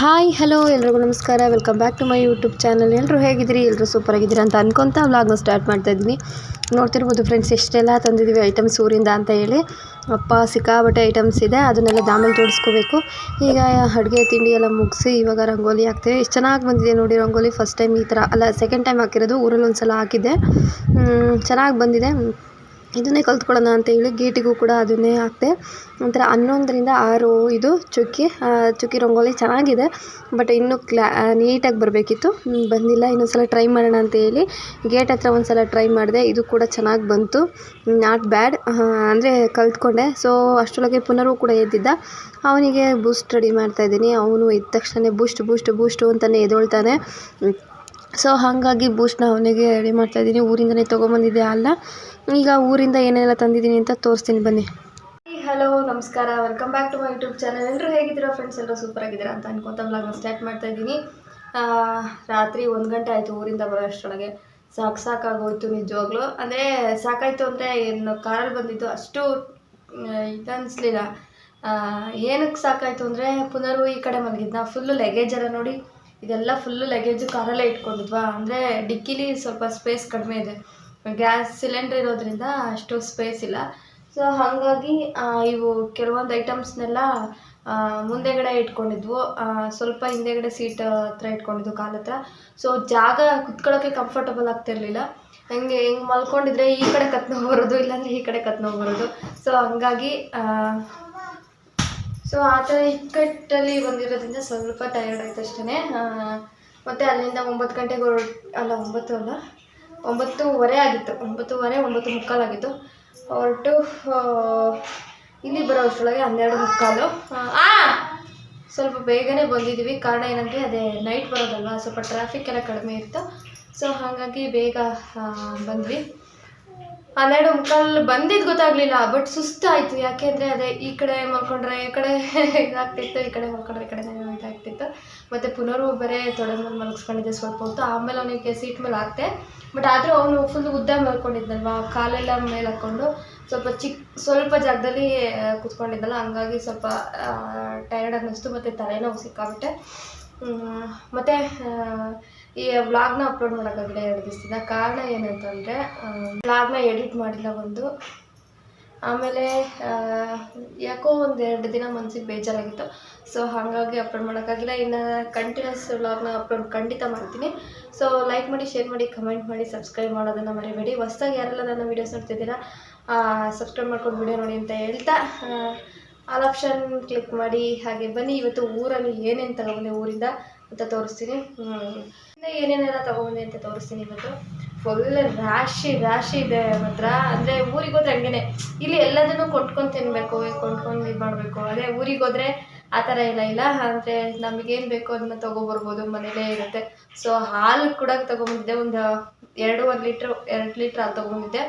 Hi, hello, ಎಲ್ರಿಗೂ ನಮಸ್ಕಾರ. Welcome back to my YouTube channel ಎಲ್ಲರೂ ಹೇಗಿದ್ದೀರಿ? ಎಲ್ಲರೂ ಸೂಪರ್ ಆಗಿದ್ದೀರಾ ಅಂತ ಅನ್ಕೊತ ವ್ಲಾಗ್ನ ಸ್ಟಾರ್ಟ್ ಮಾಡ್ತಾ ಇದ್ದೀನಿ. ನೋಡ್ತಿರ್ಬೋದು ಫ್ರೆಂಡ್ಸ್ ಎಷ್ಟೆಲ್ಲ ತಂದಿದ್ದೀವಿ ಐಟಮ್ಸ್ ಊರಿಂದ ಅಂತ ಹೇಳಿ. ಅಪ್ಪ ಸಿಕ್ಕಾಬಟ್ಟೆ ಐಟಮ್ಸ್ ಇದೆ. ಅದನ್ನೆಲ್ಲ ದಾಮೇಲೆ ತೋರಿಸ್ಕೋಬೇಕು. ಈಗ ಅಡುಗೆ, ತಿಂಡಿ ಎಲ್ಲ ಮುಗಿಸಿ ಇವಾಗ ರಂಗೋಲಿ ಹಾಕ್ತೇವೆ. ಎಷ್ಟು ಚೆನ್ನಾಗಿ ಬಂದಿದೆ ನೋಡಿ ರಂಗೋಲಿ. ಫಸ್ಟ್ ಟೈಮ್ ಈ ಥರ, ಅಲ್ಲ ಸೆಕೆಂಡ್ ಟೈಮ್ ಹಾಕಿರೋದು. ಊರಲ್ಲಿ ಒಂದು ಸಲ ಹಾಕಿದ್ದೆ ಚೆನ್ನಾಗಿ ಬಂದಿದೆ. ಇದನ್ನೇ ಕಲ್ತ್ಕೊಳ್ಳೋಣ ಅಂತ ಹೇಳಿ ಗೇಟಿಗೂ ಕೂಡ ಅದನ್ನೇ ಹಾಕಿದೆ. ನಂತರ ಹನ್ನೊಂದರಿಂದ ಆರು ಇದು ಚುಕ್ಕಿ. ಚುಕ್ಕಿ ರಂಗೋಲಿ ಚೆನ್ನಾಗಿದೆ, ಬಟ್ ಇನ್ನೂ ಕ್ಲಾ ನೀಟಾಗಿ ಬರಬೇಕಿತ್ತು. ಬಂದಿಲ್ಲ. ಇನ್ನೊಂದು ಸಲ ಟ್ರೈ ಮಾಡೋಣ ಅಂತ ಹೇಳಿ ಗೇಟ್ ಹತ್ರ ಒಂದು ಸಲ ಟ್ರೈ ಮಾಡಿದೆ. ಇದು ಕೂಡ ಚೆನ್ನಾಗಿ ಬಂತು. Not bad. ಅಂದರೆ ಕಲ್ತ್ಕೊಂಡೆ. ಸೊ ಅಷ್ಟರೊಳಗೆ ಪುನರೂ ಕೂಡ ಎದ್ದಿದ್ದ. ಅವನಿಗೆ ಬೂಸ್ಟ್ ರೆಡಿ ಮಾಡ್ತಾಯಿದ್ದೀನಿ ಅವನು ಎದ್ದ ತಕ್ಷಣ ಬೂಸ್ಟ್ ಬೂಸ್ಟ್ ಬೂಸ್ಟು ಅಂತಲೇ ಎದ್ದೇಳ್ತಾನೆ ಸೊ ಹಾಗಾಗಿ ಬೂಸ್ಟ್ನ ಅವನಿಗೆ ರೆಡಿ ಮಾಡ್ತಾಯಿದ್ದೀನಿ ಊರಿಂದನೇ ತೊಗೊಂಬಂದಿದ್ದೆ ಅಲ್ಲ. ಈಗ ಊರಿಂದ ಏನೆಲ್ಲ ತಂದಿದ್ದೀನಿ ಅಂತ ತೋರಿಸ್ತೀನಿ. ಬನ್ನಿ. ಹಲೋ ನಮಸ್ಕಾರ. Welcome back to my YouTube channel ಎಲ್ಲರೂ ಹೇಗಿದ್ದೀರಾ ಫ್ರೆಂಡ್ಸ್ ಎಲ್ಲರೂ ಸೂಪರ್ ಆಗಿದ್ದೀರಾ ಅಂತ ಅನ್ಕೊತ ನಾನು ಸ್ಟಾರ್ಟ್ ಮಾಡ್ತಾ ಇದ್ದೀನಿ. ರಾತ್ರಿ ಒಂದು ಗಂಟೆ ಆಯಿತು ಊರಿಂದ ಬರೋ ಅಷ್ಟರೊಳಗೆ. ಸಾಕು ಸಾಕಾಗೋಯ್ತು ನಿಜವಾಗ್ಲೂ. ಅಂದರೆ, ಸಾಕಾಯಿತು ಅಂದರೆ ಏನು ಕಾರಲ್ಲಿ ಬಂದಿದ್ದು ಅಷ್ಟು ಇದು ಅನಿಸ್ಲಿಲ್ಲ ಏನಕ್ಕೆ ಸಾಕಾಯಿತು ಅಂದರೆ, ಪುನರ್ವು ಈ ಕಡೆ ಮಲಗಿದ್ನ. ಫುಲ್ಲು ಲಗೇಜ್ ಎಲ್ಲ ನೋಡಿ. ಇದೆಲ್ಲ ಫುಲ್ಲು ಲಗೇಜು ಕಾರಲ್ಲೇ ಇಟ್ಕೊಂಡಿದ್ವಾ. ಅಂದರೆ ಡಿಕ್ಕಿಲಿ ಸ್ವಲ್ಪ ಸ್ಪೇಸ್ ಕಡಿಮೆ ಇದೆ. ಗ್ಯಾಸ್ ಸಿಲಿಂಡ್ರ್ ಇರೋದ್ರಿಂದ ಅಷ್ಟು ಸ್ಪೇಸ್ ಇಲ್ಲ. ಸೊ ಹಾಗಾಗಿ ಇವು ಕೆಲವೊಂದು ಐಟಮ್ಸ್ನೆಲ್ಲ ಮುಂದೆಗಡೆ ಇಟ್ಕೊಂಡಿದ್ವು. ಸ್ವಲ್ಪ ಹಿಂದೆಗಡೆ ಸೀಟ್ ಹತ್ರ ಇಟ್ಕೊಂಡಿದ್ವು ಕಾಲ ಹತ್ರ. ಸೊ ಜಾಗ ಕುತ್ಕೊಳ್ಳೋಕ್ಕೆ ಕಂಫರ್ಟಬಲ್ ಆಗ್ತಿರ್ಲಿಲ್ಲ ಹಂಗೆ ಹಿಂಗೆ ಮಲ್ಕೊಂಡಿದ್ರೆ ಈ ಕಡೆ ಕತ್ನೋಗಿ ಬರೋದು, ಇಲ್ಲಾಂದರೆ ಈ ಕಡೆ ಕತ್ನೋಗಿ ಬರೋದು. ಸೊ ಹಂಗಾಗಿ ಸೊ ಆ ಥರ ಇಕ್ಕಟ್ಟಲ್ಲಿ ಬಂದಿರೋದ್ರಿಂದ ಸ್ವಲ್ಪ ಟಯರ್ಡ್ ಆಯ್ತು ಅಷ್ಟೇ ಮತ್ತು ಅಲ್ಲಿಂದ ಒಂಬತ್ತು ಗಂಟೆಗೆ ಹೊರ ಅಲ್ಲ, ಒಂಬತ್ತು ಅಲ್ಲ, ಒಂಬತ್ತೂವರೆ ಆಗಿತ್ತು. ಒಂಬತ್ತುವರೆ, ಒಂಬತ್ತು ಮುಕ್ಕಾಲಾಗಿತ್ತು ಹೊರಟು ಇಲ್ಲಿ ಬರೋ ಅಷ್ಟರೊಳಗೆ ಹನ್ನೆರಡು ಮುಕ್ಕಾಲು. ಆ ಸ್ವಲ್ಪ ಬೇಗನೆ ಬಂದಿದ್ದೀವಿ. ಕಾರಣ ಏನಂದರೆ, ಅದೇ ನೈಟ್ ಬರೋದಲ್ವ, ಸ್ವಲ್ಪ ಟ್ರಾಫಿಕ್ ಎಲ್ಲ ಕಡಿಮೆ ಇತ್ತು. ಸೊ ಹಾಗಾಗಿ ಬೇಗ ಬಂದ್ವಿ. ಹನ್ನೆರಡು ಮುಕ್ಕಾಲ್ ಬಂದಿದ್ದು ಗೊತ್ತಾಗಲಿಲ್ಲ ಬಟ್ ಸುಸ್ತಾಯಿತು. ಯಾಕೆಂದರೆ ಅದೇ ಈ ಕಡೆ ಮಲ್ಕೊಂಡ್ರೆ, ಈ ಕಡೆ ಇದಾಗ್ತಿತ್ತು, ಈ ಕಡೆ ಮಲ್ಕೊಂಡ್ರೆ, ಈ ಕಡೆ ಇದಾಗ್ತಿತ್ತು ಮತ್ತು ಪುನರ್ ಬರೇ ತೊಡೆ ಮೇಲೆ ಮಲಗಿಸ್ಕೊಂಡಿದ್ದೆ ಸ್ವಲ್ಪ ಹೊತ್ತು. ಆಮೇಲೆ ಅವನಿಗೆ ಸೀಟ್ ಮೇಲೆ ಹಾಕ್ತೆ ಬಟ್ ಆದರೂ ಅವನು ಫುಲ್ ಉದ್ದ ಮಲ್ಕೊಂಡಿದ್ದಲ್ವಾ ಕಾಲೆಲ್ಲ ಮೇಲೆ ಹಾಕ್ಕೊಂಡು ಸ್ವಲ್ಪ ಚಿಕ್ಕ ಸ್ವಲ್ಪ ಜಾಗದಲ್ಲಿ ಕುತ್ಕೊಂಡಿದ್ದಲ್ಲ, ಹಂಗಾಗಿ ಸ್ವಲ್ಪ ಟೈರ್ಡ್ ಅನ್ನಿಸ್ತು. ಮತ್ತು ತಲೆನೋವು ಸಿಕ್ಕಾಬಿಟ್ಟೆ. ಮತ್ತು ಈ ವ್ಲಾಗ್ನ ಅಪ್ಲೋಡ್ ಮಾಡೋಕ್ಕಾಗಲಿಲ್ಲ ಎರಡು ದಿವಸದಿಂದ. ಕಾರಣ ಏನಂತಂದರೆ ವ್ಲಾಗ್ನ ಎಡಿಟ್ ಮಾಡಿಲ್ಲ ಒಂದು. ಆಮೇಲೆ ಯಾಕೋ ಒಂದು ಎರಡು ದಿನ ಮನ್ಸಿಗೆ ಬೇಜಾರಾಗಿತ್ತು. ಸೊ, ಹಾಗಾಗಿ ಅಪ್ಲೋಡ್ ಮಾಡೋಕ್ಕಾಗಿಲ್ಲ ಇನ್ನು ಕಂಟಿನ್ಯೂಸ್ ವ್ಲಾಗ್ನ ಅಪ್ಲೋಡ್ ಖಂಡಿತ ಮಾಡ್ತೀನಿ. ಸೊ ಲೈಕ್ ಮಾಡಿ ಶೇರ್ ಮಾಡಿ ಕಮೆಂಟ್ ಮಾಡಿ ಸಬ್ಸ್ಕ್ರೈಬ್ ಮಾಡೋದನ್ನು ಮರಿಬೇಡಿ. ಹೊಸ್ದಾಗಿ ಯಾರೆಲ್ಲ ನನ್ನ ವೀಡಿಯೋಸ್ ನೋಡ್ತಿದ್ದೀರಾ ಸಬ್ಸ್ಕ್ರೈಬ್ ಮಾಡ್ಕೊಂಡು ವಿಡಿಯೋ ನೋಡಿ ಅಂತ ಹೇಳ್ತಾ ಆಲ್ ಆಪ್ಷನ್ ಕ್ಲಿಕ್ ಮಾಡಿ, ಹಾಗೆ ಬನ್ನಿ. ಇವತ್ತು ಊರಲ್ಲಿ ಏನೇನು ತಗೊಂಡೆ ಊರಿಂದ ಅಂತ ತೋರಿಸ್ತೀನಿ. ಏನೇನೆಲ್ಲ ತಗೊಂಡೆ ಅಂತ ತೋರಿಸ್ತೀನಿ ಇವತ್ತು. ಫುಲ್ ರಾಶಿ ರಾಶಿ ಇದೆ ಮಾತ್ರ. ಅಂದರೆ ಊರಿಗೆ ಹೋದ್ರೆ ಹಂಗೇನೆ. ಇಲ್ಲಿ ಎಲ್ಲದನ್ನು ಕೊಂಡ್ಕೊಂಡು ತಿನ್ನಬೇಕು ಕೊಂಡ್ಕೊಂಡು ಇದು ಮಾಡಬೇಕು. ಅದೇ ಊರಿಗೆ ಹೋದ್ರೆ ಆ ಥರ ಇಲ್ಲ ಇಲ್ಲ. ಅಂದರೆ ನಮಗೇನು ಬೇಕೋ ಅದನ್ನ ತೊಗೊಬರ್ಬೋದು ಮನೇಲೇ ಇರುತ್ತೆ. ಸೊ ಹಾಲು ಕೂಡ ತೊಗೊಂಬಂದಿದ್ದೆ ಒಂದು ಎರಡೂವರೆ ಲೀಟ್ರ್, ಎರಡು ಲೀಟ್ರ್ ಹಾಲು ತೊಗೊಂಬಂದಿದ್ದೆ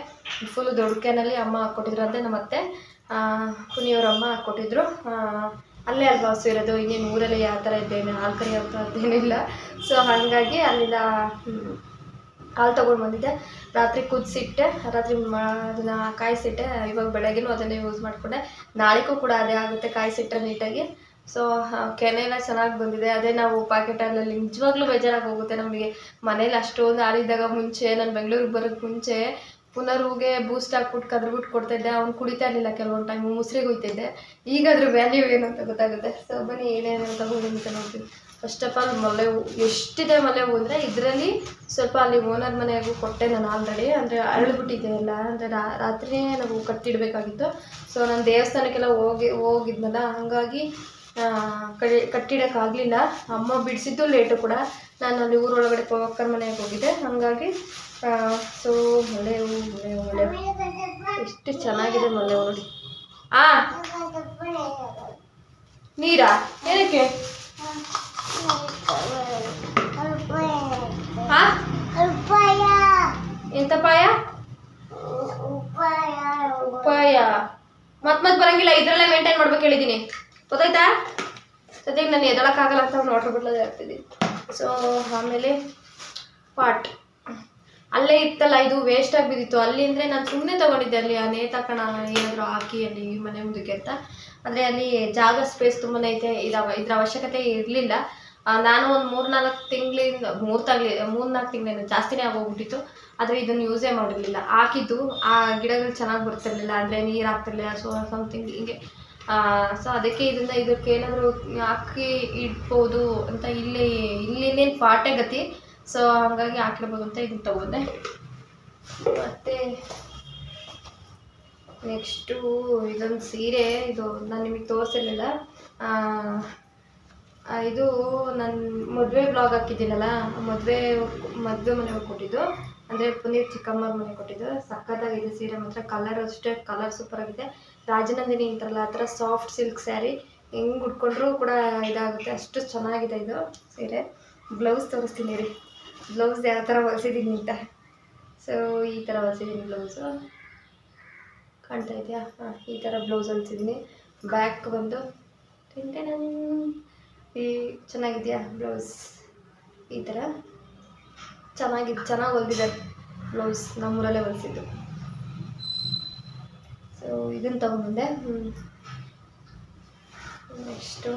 ಫುಲ್ ದೊಡ್ಡ ಅಮ್ಮ ಹಾಕ್ಕೊಟ್ಟಿದ್ರು ಅಂದ್ರೆ ನಮ್ಮ ಅತ್ತೆ ಕುನಿಯವ್ರ ಅಮ್ಮ ಹಾಕ್ಕೊಟ್ಟಿದ್ರು. ಅಲ್ಲೇ ಇರೋದು ಇನ್ನೇನು ಊರಲ್ಲಿ ಯಾವ ಥರ ಇದ್ದೇನೆ, ಹಾಲು ಕರಿಯೋಂಥ ಅದೇನಿಲ್ಲ ಸೊ ಹಾಗಾಗಿ ಅಲ್ಲಿಂದ ಹಾಲು ತೊಗೊಂಡು ಬಂದಿದ್ದೆ. ರಾತ್ರಿ ಕುದಿಸಿಟ್ಟೆ, ರಾತ್ರಿ ಅದನ್ನು ಕಾಯಿಸಿಟ್ಟೆ. ಇವಾಗ ಬೆಳಗ್ಗೆನೂ ಅದನ್ನೇ ಯೂಸ್ ಮಾಡಿಕೊಂಡೆ. ನಾಳೆಗೂ ಕೂಡ ಅದೇ ಆಗುತ್ತೆ ಕಾಯಿಸಿಟ್ಟರೆ ನೀಟಾಗಿ. ಸೊ ಕೆನೆ ಎಲ್ಲ ಚೆನ್ನಾಗಿ ಬಂದಿದೆ. ಅದೇ ನಾವು ಪ್ಯಾಕೆಟಲ್ಲಿ ನಿಜವಾಗ್ಲೂ ಬೇಜಾರಾಗಿ ಹೋಗುತ್ತೆ ನಮಗೆ. ಮನೇಲಿ ಅಷ್ಟೊಂದು ಹಾಳಿದ್ದಾಗ ಮುಂಚೆ, ನಾನು ಬೆಂಗಳೂರಿಗೆ ಬರೋಕ್ಕೆ ಮುಂಚೆ ಪುನರ್ಗೆ ಬೂಸ್ಟ್ ಹಾಕ್ಬಿಟ್ಟು ಕೊಡ್ತಾ ಕೊಡ್ತಾಯಿದ್ದೆ ಅವ್ನು ಕುಡಿತಾ ಇರಲಿಲ್ಲ ಕೆಲವೊಂದು ಟೈಮ್ ಮುಸ್ರಿಗೆ ಹೋಯ್ತಿದ್ದೆ ಈಗ ಅದ್ರ ವ್ಯಾಲ್ಯೂ ಏನು ಅಂತ ಗೊತ್ತಾಗುತ್ತೆ. ಸೊ ಬನ್ನಿ ಏನೇನು ಅಂತ ನೋಡ್ತೀವಿ ಫಸ್ಟ್ ಆಫ್ ಆಲ್ ಮಲೆ ಹೂ, ಎಷ್ಟಿದೆ ಮಲೆ ಹೂ ಅಂದರೆ ಇದರಲ್ಲಿ ಸ್ವಲ್ಪ ಅಲ್ಲಿ ಓನರ್ ಮನೆಯಾಗೂ ಕೊಟ್ಟೆ ನಾನು ಆಲ್ರೆಡಿ ಅಂದರೆ ಅರಳ್ಬಿಟ್ಟಿದ್ದೆ ಎಲ್ಲ. ಅಂದರೆ ರಾತ್ರಿಯೇ ನಾವು ಕಟ್ಟಿಡಬೇಕಾಗಿತ್ತು. ಸೊ ನಾನು ದೇವಸ್ಥಾನಕ್ಕೆಲ್ಲ ಹೋಗಿ, ಹೋಗಿದ್ನಲ್ಲ, ಹಾಗಾಗಿ ಕಡಿ ಕಟ್ಟಿಡೋಕ್ಕಾಗಲಿಲ್ಲ ಅಮ್ಮ ಬಿಡಿಸಿದ್ದು ಲೇಟು ಕೂಡ. ನಾನು ಅಲ್ಲಿ ಊರೊಳಗಡೆ ಪವಕ್ಕರ ಮನೆಗೆ ಹೋಗಿದ್ದೆ. ಹಾಗಾಗಿ ಸೊ, ಮಳೆ ಮಳೆ ಮಳೆ. ಎಷ್ಟು ಚೆನ್ನಾಗಿದೆ ಮಳೆ ನೋಡಿ. ಆ, ನೀರಾ? ಏನಕ್ಕೆ? ಎಂತ ಪಾಯ? ಉಪಾಯ. ಮತ್ ಮತ್ ಬರಂಗಿಲ್ಲ, ಇದ್ರಲ್ಲೇ ಮೇಂಟೈನ್ ಮಾಡ್ಬೇಕು ಹೇಳಿದೀನಿ. ಗೊತ್ತಾಯ್ತಾ? ಸದ್ಯಕ್ಕೆ ನಾನು ಎದಳಕ್ಕಾಗಲ್ಲ ಅಂತ ವಾಟರ್ ಬಿಡ್ಲದೇ ಆಗ್ತಿದ್ದೀನಿ ಸೊ ಆಮೇಲೆ ಪಾಟ್ ಅಲ್ಲೇ ಇತ್ತಲ್ಲ, ಇದು ವೇಸ್ಟ್ ಆಗಿ ಬಿದ್ದಿತ್ತು. ಅಲ್ಲಿ ಅಂದರೆ ನಾನು ಸುಮ್ಮನೆ ತಗೊಂಡಿದ್ದೆ, ಅಲ್ಲಿ ಆ ನೇತಾಕಣ ಏನಾದರೂ ಹಾಕಿ, ಅಲ್ಲಿ ಮನೆ ಮುಂದಕ್ಕೆ ಅಂತ. ಅಂದರೆ ಅಲ್ಲಿ ಜಾಗ ಸ್ಪೇಸ್ ತುಂಬಾ ಐತೆ ಇದ್ರ ಇದ್ರ ಅವಶ್ಯಕತೆ ಇರಲಿಲ್ಲ. ನಾನು ಒಂದು ಮೂರು ನಾಲ್ಕು ತಿಂಗಳಿಂದ, ಮೂರು ತಗ್ಲಿ ಮೂರು ನಾಲ್ಕು ತಿಂಗಳಿಂದ ಜಾಸ್ತಿನೇ ಆಗೋಗ್ಬಿಟ್ಟಿತ್ತು. ಆದರೆ ಇದನ್ನು ಯೂಸೇ ಮಾಡಿರಲಿಲ್ಲ. ಹಾಕಿದ್ದು, ಆ ಗಿಡಗಳು ಚೆನ್ನಾಗಿ ಬರ್ತಿರ್ಲಿಲ್ಲ, ಅಂದರೆ ನೀರು ಹಾಕ್ತಿರ್ಲಿಲ್ಲ ಸೊ ಸಮಥಿಂಗ್ ಹಿಂಗೆ. ಸೊ ಅದಕ್ಕೆ ಇದನ್ನ ಇದಕ್ಕೆ ಏನಾದರೂ ಹಾಕಿ ಇಡ್ಬೋದು ಅಂತ ಇಲ್ಲಿ ಇಲ್ಲಿನೇನು ಪಾಟೆ ಗತಿ. ಸೊ ಹಾಗಾಗಿ ಹಾಕಿರ್ಬೋದು ಅಂತ ಇದನ್ನ ತಗೊಂಡೆ. ಮತ್ತು ನೆಕ್ಸ್ಟು ಇದೊಂದು ಸೀರೆ, ಇದು ನಾನು ನಿಮಗೆ ತೋರಿಸಿರ್ಲಿಲ್ಲ. ಇದು ನನ್ನ ಮದುವೆ ಬ್ಲಾಗ್ ಹಾಕಿದ್ದೀನಲ್ಲ, ಮದುವೆ ಮದುವೆ ಮನೆಗೆ ಕೊಟ್ಟಿದ್ದು ಅಂದರೆ ಪುನೀರ್ ಚಿಕ್ಕಮ್ಮನ ಮನೆ ಕೊಟ್ಟಿದ್ದು. ಸಕ್ಕತ್ತಾಗಿದೆ ಸೀರೆ ಮಾತ್ರ ಕಲರ್ ಅಷ್ಟೇ ಕಲರ್ ಸೂಪರ್ ಆಗಿದೆ. ರಾಜನಂದಿನಿ ಅಂತಾರಲ್ಲ, ಆ ಥರ ಸಾಫ್ಟ್ ಸಿಲ್ಕ್ ಸ್ಯಾರಿ ಹೆಂಗೆ ಉಟ್ಕೊಂಡ್ರೂ ಕೂಡ ಇದಾಗುತ್ತೆ. ಅಷ್ಟು ಚೆನ್ನಾಗಿದೆ ಇದು ಸೀರೆ. ಬ್ಲೌಸ್ ತೋರಿಸ್ತೀನಿ ರೀ. ಬ್ಲೌಸ್ ಯಾವ ಥರ ಹೊಲಿಸಿದ್ದೀನಿ ಅಂತ. ಸೊ ಈ ಥರ ಹೊಲಿಸಿದ್ದೀನಿ ಬ್ಲೌಸು ಕಾಣ್ತಾ ಇದೆಯಾ? ಹಾಂ, ಈ ಥರ ಬ್ಲೌಸ್ ಹೊಲಿಸಿದ್ದೀನಿ ಬ್ಯಾಕ್ ಬಂದು ತಿಂತೆ ನಾನು ಈ ಚೆನ್ನಾಗಿದೆಯಾ ಬ್ಲೌಸ್ ಈ ಥರ ಚೆನ್ನಾಗಿದೆ ಚೆನ್ನಾಗಿ ಹೊಲಿದಿದ್ದಾರೆ ಬ್ಲೌಸ್ ನಮ್ಮೂರಲ್ಲೇ ಹೊಲಿಸಿದ್ದು. ಸೊ ಇದನ್ನು ತೊಗೊಂಬಂದೆ ನೆಕ್ಸ್ಟು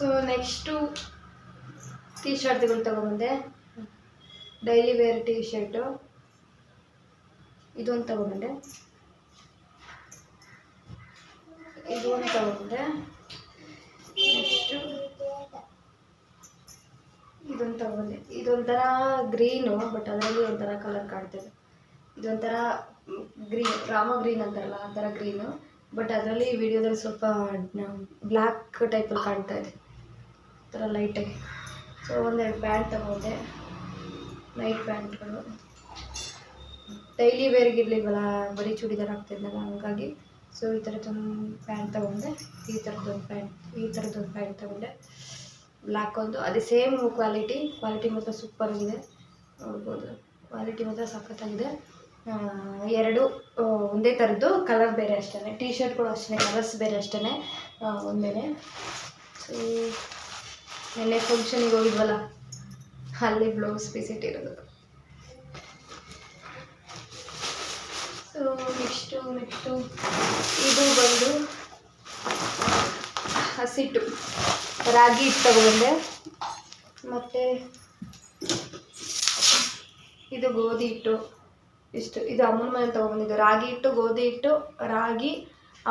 ಸೊ ನೆಕ್ಸ್ಟು ಟೀ ಶರ್ಟ್ಗಳು ತೊಗೊಂಬಂದೆ. ಡೈಲಿ ವೇರ್ ಟೀ ಶರ್ಟು ಇದೊಂದು ತೊಗೊಂಬಂದೆ. ಇದೊಂದು ತೊಗೊಂಡೆ ನೆಕ್ಸ್ಟು ಇದೊಂದು ತೊಗೊಂಡೆ ಇದೊಂಥರ ಗ್ರೀನು ಬಟ್ ಅದರಲ್ಲಿ ಒಂಥರ ಕಲರ್ ಕಾಣ್ತಿದೆ. ಇದೊಂಥರ ಗ್ರೀನ್ ರಾಮ ಗ್ರೀನ್ ಅಂತಾರಲ್ಲ, ಆ ಥರ ಗ್ರೀನು ಬಟ್ ಅದರಲ್ಲಿ ವಿಡಿಯೋದಲ್ಲಿ ಸ್ವಲ್ಪ ಬ್ಲ್ಯಾಕ್ ಟೈಪಲ್ಲಿ ಕಾಣ್ತಾ ಇದೆ. ಥರ ಲೈಟಾಗಿ ಸೊ ಒಂದೆರಡು ಪ್ಯಾಂಟ್ ತಗೊಂಡೆ. ನೈಟ್ ಪ್ಯಾಂಟ್ಗಳು ಡೈಲಿ ವೇರ್ಗೆ ಇರಲಿಲ್ವಲ್ಲ ಬರೀ ಚೂಡಿದಾರ್ ಆಗ್ತಿದ್ದಲ್ಲ ಹಂಗಾಗಿ. ಸೊ ಈ ಥರದೊಂದು ಪ್ಯಾಂಟ್ ತೊಗೊಂಡೆ. ಈ ಥರದ್ದೊಂದು ಪ್ಯಾಂಟ್ ಈ ಥರದ್ದೊಂದು ಪ್ಯಾಂಟ್ ತೊಗೊಂಡೆ. ಬ್ಲ್ಯಾಕ್ ಒಂದು. ಅದೇ ಸೇಮ್ ಕ್ವಾಲಿಟಿ ಕ್ವಾಲಿಟಿ ಮಾತ್ರ ಸೂಪರ್ ಆಗಿದೆ. ನೋಡ್ಬೋದು. ಕ್ವಾಲಿಟಿ ಮಾತ್ರ ಸಖತ್ತಾಗಿದೆ. ಎರಡು ಒಂದೇ ಥರದ್ದು ಕಲರ್ ಬೇರೆ ಅಷ್ಟೇ ಟೀ ಶರ್ಟ್ಗಳು ಅಷ್ಟೇ ಕಲರ್ಸ್ ಬೇರೆ ಅಷ್ಟೇ ಒಂದೇ ಸೊ ನೆನ್ನೆ ಫಂಕ್ಷನಿಗೆ ಹೋಗಿದ್ವಲ್ಲ, ಅಲ್ಲಿ ಬ್ಲೌಸ್ ಪೀಸ್ ಇಟ್ಟಿರೋದು. ಸೊ ನೆಕ್ಸ್ಟು ನೆಕ್ಸ್ಟು ಇದು ಬಂದು, ಹಸಿಟ್ಟು. ರಾಗಿ ಹಿಟ್ಟು ತಗೊಂಡೆ. ಮತ್ತು ಇದು ಗೋಧಿ ಹಿಟ್ಟು. ಇಷ್ಟು, ಇದು ಅಮ್ಮನ ಮನೇಲಿ ತೊಗೊಬಂದಿದ್ದು ರಾಗಿ ಹಿಟ್ಟು, ಗೋಧಿ ಹಿಟ್ಟು, ರಾಗಿ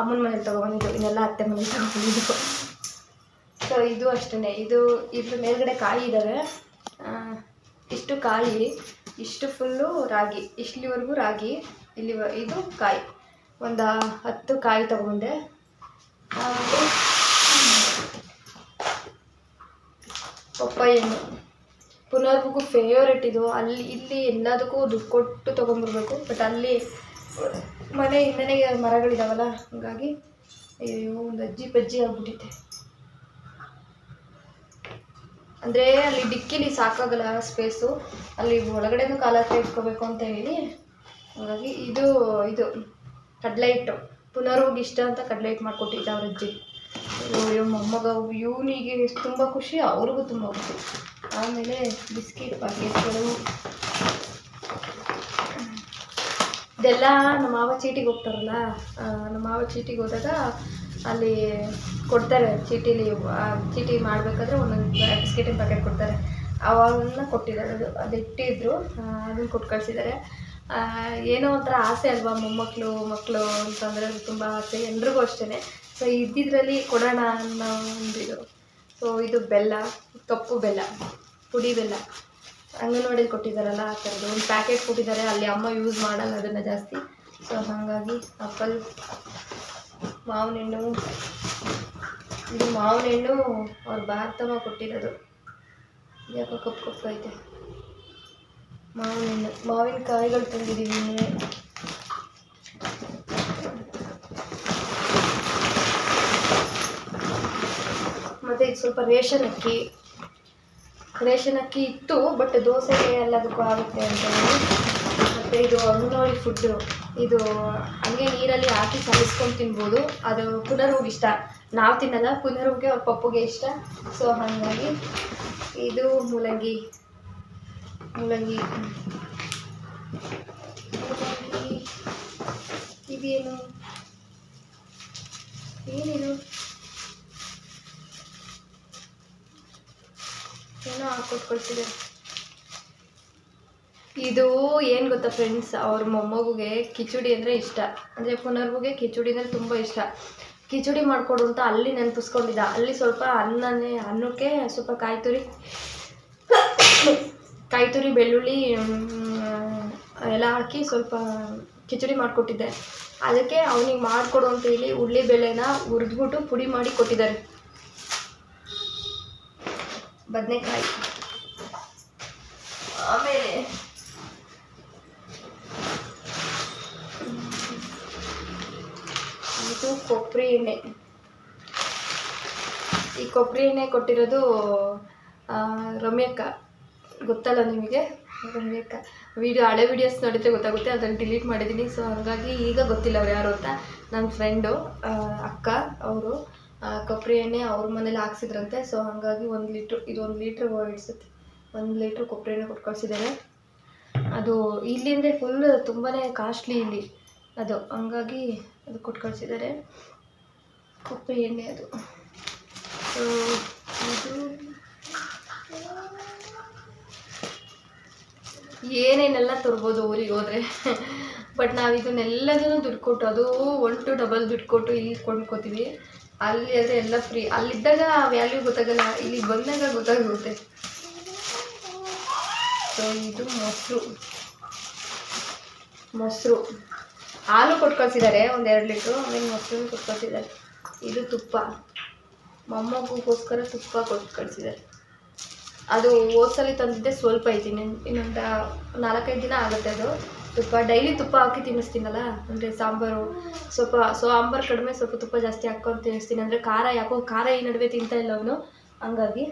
ಅಮ್ಮನ ಮನೇಲಿ ತೊಗೊಬಂದಿದ್ದು ಇನ್ನೆಲ್ಲ ಅತ್ತೆ ಮನೇಲಿ ತೊಗೊಬಂದಿದ್ದು ಇದು ಅಷ್ಟೇ ಇದು ಇದ್ರ ಮೇಲ್ಗಡೆ ಕಾಯಿ ಇದ್ದಾವೆ ಇಷ್ಟು ಕಾಯಿ, ಇಷ್ಟು ಫುಲ್ಲು ರಾಗಿ. ಇಷ್ಟಲಿವರೆಗೂ ರಾಗಿ ಇಲ್ಲಿ ಇದು ಕಾಯಿ. ಒಂದು ಹತ್ತು ಕಾಯಿ ತಗೊಂಡೆ. ಪಪ್ಪಾಯಿ ಹಣ್ಣು. ಪುನರ್ಗೂ ಫೇವ್ರೆಟ್ ಇದು. ಅಲ್ಲಿ, ಇಲ್ಲಿ ಎಲ್ಲದಕ್ಕೂ ದುಡ್ಡು ಕೊಟ್ಟು ತೊಗೊಂಬರ್ಬೇಕು ಬಟ್ ಅಲ್ಲಿ ಮನೆ ಹಿಂದೆನೇ ಮರಗಳಿದಾವಲ್ಲ, ಹಾಗಾಗಿ ಅಯ್ಯೋ ಒಂದು ಅಜ್ಜಿ ಪಜ್ಜಿ ಆಗ್ಬಿಟ್ಟಿದೆ ಅಂದರೆ ಅಲ್ಲಿ ಡಿಕ್ಕಿಲಿ ಸಾಕಾಗಲ್ಲ ಸ್ಪೇಸು ಅಲ್ಲಿ ಒಳಗಡೆನೂ ಕಾಲ ಹತ್ರ ಇಟ್ಕೋಬೇಕು ಅಂತ ಹೇಳಿ. ಹಾಗಾಗಿ ಇದು ಇದು ಕಡಲೆ ಹಿಟ್ಟು ಪುನರ್ವಿಗೆ ಇಷ್ಟ ಅಂತ ಕಡಲೆ ಹಿಟ್ಟು ಮಾಡಿಕೊಟ್ಟಿದ್ದ ಅವ್ರ ಅಜ್ಜಿ. ಮೊಮ್ಮಗ, ಇವನಿಗೆ ತುಂಬ ಖುಷಿ, ಅವ್ರಿಗೂ ತುಂಬ ಖುಷಿ. ಆಮೇಲೆ ಬಿಸ್ಕಿಟ್ ಪ್ಯಾಕೆಟ್ಗಳು ಇದೆಲ್ಲ ನಮ್ಮ ಮಾವ ಚೀಟಿಗೆ ಹೋಗ್ತಾರಲ್ಲ ನಮ್ಮ ಮಾವ ಚೀಟಿಗೆ ಹೋದಾಗ ಅಲ್ಲಿ ಕೊಡ್ತಾರೆ ಚೀಟಿಲಿ ಚೀಟಿ ಮಾಡಬೇಕಾದ್ರೆ ಒಂದೊಂದು ಬಿಸ್ಕೆಟಿನ ಪ್ಯಾಕೆಟ್ ಕೊಡ್ತಾರೆ. ಅವನ್ನ ಕೊಟ್ಟಿದ್ದಾರೆ. ಅದು ಅದು ಇಟ್ಟಿದ್ರು ಅದನ್ನು ಕೊಟ್ಟು ಕಳಿಸಿದ್ದಾರೆ. ಏನೋ ಒಂಥರ ಆಸೆ ಅಲ್ವಾ ಮೊಮ್ಮಕ್ಕಳು ಮಕ್ಕಳು ಅಂತಂದರೆ ತುಂಬ ಆಸೆ ಎಲ್ರಿಗೂ ಅಷ್ಟೇ ಸೊ ಇದ್ದಿದ್ರಲ್ಲಿ ಕೊಡೋಣ ಅನ್ನೋ ಒಂದು ಇದು. ಸೊ ಇದು ಬೆಲ್ಲ, ಕಪ್ಪು ಬೆಲ್ಲ, ಪುಡಿ ಬೆಲ್ಲ. ಅಂಗನವಾಡಿಯಲ್ಲಿ ಕೊಟ್ಟಿದ್ದಾರಲ್ಲ ಆ ಥರದ್ದು. ಒಂದು ಪ್ಯಾಕೆಟ್ ಕೊಟ್ಟಿದ್ದಾರೆ. ಅಲ್ಲಿ ಅಮ್ಮ ಯೂಸ್ ಮಾಡಲ್ಲ ಅದನ್ನು ಜಾಸ್ತಿ. ಸೊ ಹಾಗಾಗಿ ಆಪಲ್ ಮಾವಿನ ಹಣ್ಣು ಇದು ಮಾವಿನ ಹಣ್ಣು ಅವ್ರ ಭಾರತಮ್ಮ ಕೊಟ್ಟಿರೋದು. ಯಾಕೋ ಕಪ್ಪು ಕಪ್ಪು ಐತೆ. ಮಾವಿನ ಹಣ್ಣು ಮಾವಿನಕಾಯಿಗಳು ತಂದಿದ್ದೀವಿ ಮತ್ತು ಇದು ಸ್ವಲ್ಪ ರೇಷನ್ ಅಕ್ಕಿ. ರೇಷನ್ ಅಕ್ಕಿ ಇತ್ತು, ಬಟ್ ದೋಸೆಗೆ ಎಲ್ಲದಕ್ಕೂ ಆಗುತ್ತೆ ಅಂತ ಮತ್ತು ಇದು ಅಂಗನವಾಡಿ ಫುಡ್ಡು ಇದು ಹಂಗೆ ನೀರಲ್ಲಿ ಹಾಕಿ ಕಲಿಸ್ಕೊಂಡು ತಿನ್ಬೋದು. ಅದು ಪುನರ್ವಿಗೆ ಇಷ್ಟ ನಾವು ತಿನ್ನಲ್ಲ ಪುನರ್ಗೆ ಅವ್ರ ಪಪ್ಪುಗೆ ಇಷ್ಟ. ಸೊ ಹಾಗಾಗಿ ಇದು ಮೂಲಂಗಿ. ಮೂಲಂಗಿ. ಇದೇನು? ಏನಿದು? ಏನೋ ಹಾಕೊಟ್ಟು ಕಳಿಸಿದ್ದಾರೆ ಇದು ಏನು ಗೊತ್ತಾ ಫ್ರೆಂಡ್ಸ್ ಅವ್ರ ಮೊಮ್ಮಗುಗೆ ಕಿಚಡಿ ಅಂದರೆ ಇಷ್ಟ. ಅಂದರೆ ಪುನರ್ಗುಗೆ ಕಿಚಡಿ ಅಂದರೆ ತುಂಬ ಇಷ್ಟ. ಕಿಚಡಿ ಮಾಡಿಕೊಡು ಅಂತ ಅಲ್ಲಿ ನೆನಪಿಸ್ಕೊಂಡಿದ್ದ. ಅಲ್ಲಿ ಸ್ವಲ್ಪ ಅನ್ನನೇ, ಅನ್ನಕ್ಕೆ ಸ್ವಲ್ಪ ಕಾಯಿ ತುರಿ ಕಾಯಿ ತುರಿ ಬೆಳ್ಳುಳ್ಳಿ ಎಲ್ಲ ಹಾಕಿ ಸ್ವಲ್ಪ ಕಿಚಡಿ ಮಾಡಿಕೊಟ್ಟಿದ್ದೆ. ಅದಕ್ಕೆ ಅವನಿಗೆ ಮಾಡಿಕೊಡು ಅಂತ ಹೇಳಿ ಉಳ್ಳಿ ಬೆಳೆನ ಹುರಿದ್ಬಿಟ್ಟು ಪುಡಿ ಮಾಡಿ ಕೊಟ್ಟಿದ್ದಾರೆ. ಬದನೆಕಾಯಿ. ಆಮೇಲೆ ಇದು ಕೊಬ್ಬರಿ ಎಣ್ಣೆ. ಈ ಕೊಬ್ಬರಿ ಎಣ್ಣೆ ಕೊಟ್ಟಿರೋದು ರಮ್ಯಕ್ಕ ಗೊತ್ತಲ್ಲ ನಿಮಗೆ? ರಮ್ಯಕ್ಕ ವಿಡಿಯೋ, ಹಳೆ ವಿಡಿಯೋಸ್ ನೋಡಿದ್ರೆ ಗೊತ್ತಾಗುತ್ತೆ, ಅದನ್ನು ಡಿಲೀಟ್ ಮಾಡಿದ್ದೀನಿ. ಸೊ ಹಾಗಾಗಿ ಈಗ ಗೊತ್ತಿಲ್ಲ ಅವ್ರು ಯಾರು ಅಂತ. ನನ್ನ ಫ್ರೆಂಡು ಅಕ್ಕ, ಅವರು ಕೊಬ್ಬರಿ ಎಣ್ಣೆ ಅವ್ರ ಮನೇಲಿ ಹಾಕ್ಸಿದ್ರಂತೆ. ಸೊ ಹಾಗಾಗಿ ಒಂದು ಲೀಟ್ರ್ ಇದು ಒಂದು ಲೀಟ್ರ್ ಇಡ್ಸುತ್ತೆ ಒಂದು ಲೀಟ್ರ್ ಕೊಬ್ಬರಿ ಎಣ್ಣೆ ಕೊಟ್ಟು ಕಳಿಸಿದ್ದಾರೆ. ಅದು ಇಲ್ಲಿ ಅಂದರೆ ಫುಲ್ ತುಂಬಾ ಕಾಸ್ಟ್ಲಿ ಇಲ್ಲಿ. ಅದು, ಹಂಗಾಗಿ ಅದು ಕೊಟ್ಟು ಕಳಿಸಿದ್ದಾರೆ ಕಪ್ಪು ಎಣ್ಣೆ ಅದು. ಇದು ಏನೇನೆಲ್ಲ ತರ್ಬೋದು ಊರಿಗೆ ಹೋದರೆ? ಬಟ್ ನಾವು ಇದನ್ನೆಲ್ಲದನ್ನು ದುಡ್ಡು ಕೊಟ್ಟು, ಅದು ಒನ್ ಟು ಡಬಲ್ ದುಡ್ಡು ಕೊಟ್ಟು ಇಲ್ಲಿ ಕೊಂಡ್ಕೋತೀವಿ. ಅಲ್ಲಿ ಆದರೆ ಎಲ್ಲ ಫ್ರೀ. ಅಲ್ಲಿದ್ದಾಗ ವ್ಯಾಲ್ಯೂ ಗೊತ್ತಾಗಲ್ಲ, ಇಲ್ಲಿ ಬಂದಾಗ ಗೊತ್ತಾಗುತ್ತೆ ಸೊ ಇದು ಮೊಸರು. ಮೊಸರು. ಹಾಲು ಕೊಟ್ಟು ಕಳಿಸಿದ್ದಾರೆ ಒಂದು ಎರಡು ಲೀಟ್ರು, ಆಮೇಲೆ ಮೊಸರು ಕೊಟ್ಕೊಳ್ತಿದ್ದಾರೆ ಇದು ತುಪ್ಪ. ಮೊಮ್ಮಗುಗೋಸ್ಕರ ತುಪ್ಪ ಕೊಟ್ಟು ಕಳಿಸಿದ್ದಾರೆ ಅದು ಹೋದ್ಸಲಿ ತಂದಿದ್ದೆ ಸ್ವಲ್ಪ ಐತಿ, ಇನ್ನೊಂದು ಇನ್ನೊಂದು ನಾಲ್ಕೈದು ದಿನ ಆಗುತ್ತೆ ಅದು. ತುಪ್ಪ, ಡೈಲಿ ತುಪ್ಪ ಹಾಕಿ ತಿನ್ನಿಸ್ತೀನಲ್ಲ, ಅಂದರೆ ಸಾಂಬಾರು, ಸ್ವಲ್ಪ ಸಾಂಬಾರು ಕಡಿಮೆ ಸ್ವಲ್ಪ ತುಪ್ಪ ಜಾಸ್ತಿ ಹಾಕ್ಕೊಂಡು ತಿನ್ನಿಸ್ತೀನಿ ಅಂದರೆ ಖಾರ ಯಾಕೋ, ಖಾರ ಈ ನಡುವೆ ತಿಂತಾ ಇಲ್ಲ ಅವನು. ಹಂಗಾಗಿ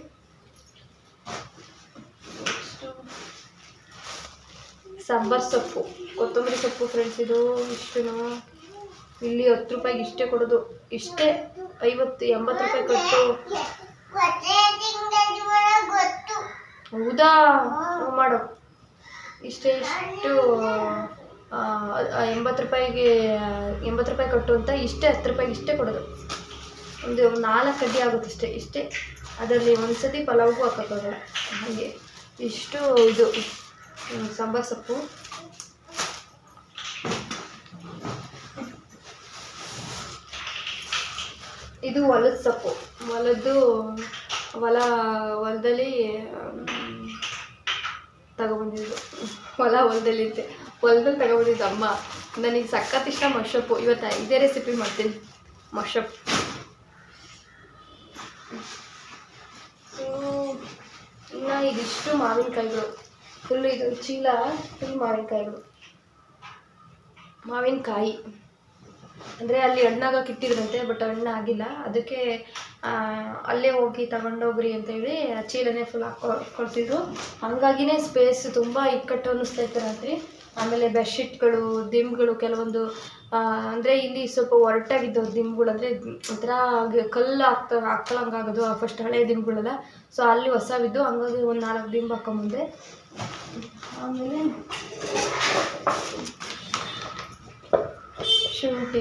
ಸಾಂಬಾರು ಸೊಪ್ಪು. ಕೊತ್ತಂಬರಿ ಸೊಪ್ಪು ಫ್ರೆಂಡ್ಸ್ ಇದು ಇಷ್ಟು ಇಲ್ಲಿ ಹತ್ತು ರೂಪಾಯಿಗೆ ಇಷ್ಟೇ ಕೊಡೋದು. ಇಷ್ಟೇ ಐವತ್ತು, ಎಂಬತ್ತು ರೂಪಾಯಿ ಕೊಟ್ಟು. ಹೌದಾ? ಮಾಡು. ಇಷ್ಟೇ ಇಷ್ಟು ಎಂಬತ್ತು ರೂಪಾಯಿಗೆ, ಎಂಬತ್ತು ರೂಪಾಯಿ ಕೊಟ್ಟು ಅಂತ ಇಷ್ಟೇ ಹತ್ತು ರೂಪಾಯಿಗೆ ಇಷ್ಟೇ ಕೊಡೋದು. ಒಂದು ನಾಲ್ಕು ಅಡ್ಡಿ ಆಗುತ್ತೆ ಇಷ್ಟೇ ಇಷ್ಟೇ. ಅದರಲ್ಲಿ ಒಂದು ಸತಿ ಪಲಾವ್ಗೂ ಹಾಕೋಕ್ಕಾಗಲ್ಲ ಹಾಗೆ. ಇಷ್ಟು ಇದು. ಸಾಂಬಾರ್ ಸೊಪ್ಪು. ಇದು ಹೊಲದ ಸೊಪ್ಪು. ಹೊಲದ್ದು ಹೊಲ ಹೊಲದಲ್ಲಿ ತಗೊಬಂದಿದ್ದು. ಹೊಲ ಹೊಲದಲ್ಲಿ ಇದ್ದೆ ಹೊಲದಲ್ಲಿ ತಗೊಬಂದಿದ್ದು ಅಮ್ಮ. ನನಗೆ ಸಖತ್ ಇಷ್ಟ ಮಶಪ್ಪು ಇವತ್ತು ಇದೇ ರೆಸಿಪಿ ಮಾಡ್ತೀನಿ. ಮಶಪ್ ಇನ್ನು ಇದಿಷ್ಟು ಮಾವಿನಕಾಯಿಗಳು. ಫುಲ್ ಇದು ಚೀಲ, ಫುಲ್ ಮಾವಿನಕಾಯಿಗಳು. ಮಾವಿನಕಾಯಿ. ಅಂದರೆ ಅಲ್ಲಿ ಹಣ್ಣಾಗಕ್ಕೆ ಇಟ್ಟಿದ್ರಂತೆ ಬಟ್ ಹಣ್ಣು ಆಗಿಲ್ಲ. ಅದಕ್ಕೆ ಅಲ್ಲೇ ಹೋಗಿ ತಗೊಂಡೋಗ್ರಿ ಅಂತ ಹೇಳಿ ಆ ಚೀಲನೇ ಫುಲ್ ಹಾಕೊ, ಕೊಡ್ತಿದ್ರು. ಹಂಗಾಗಿನೇ ಸ್ಪೇಸ್ ತುಂಬ ಇಕ್ಕಟ್ಟು ಅನ್ನಿಸ್ತಾ ಇತ್ತು ರಾತ್ರಿ. ಆಮೇಲೆ ಬೆಡ್ಶೀಟ್ಗಳು ದಿಂಬ್ಗಳು ಕೆಲವೊಂದು ಅಂದರೆ ಇಲ್ಲಿ ಸ್ವಲ್ಪ ಒರಟಾಗಿದ್ದವು ದಿಂಬ್ಗಳು ಅಂದರೆ ಒಂಥರ ಕಲ್ಲು ಹಾಕ್ತ ಹಾಕ್ಕೊಳಂಗಾಗೋದು ಫಸ್ಟ್ ಹಳೆ ದಿಂಬ್ಗಳೆಲ್ಲ ಸೊ ಅಲ್ಲಿ ಹೊಸವಿದ್ದು, ಹಂಗಾಗಿ ಒಂದು ನಾಲ್ಕು ದಿಂಬು ಹಾಕೊಂಬಂದೆ ಆಮೇಲೆ ಶುಂಠಿ.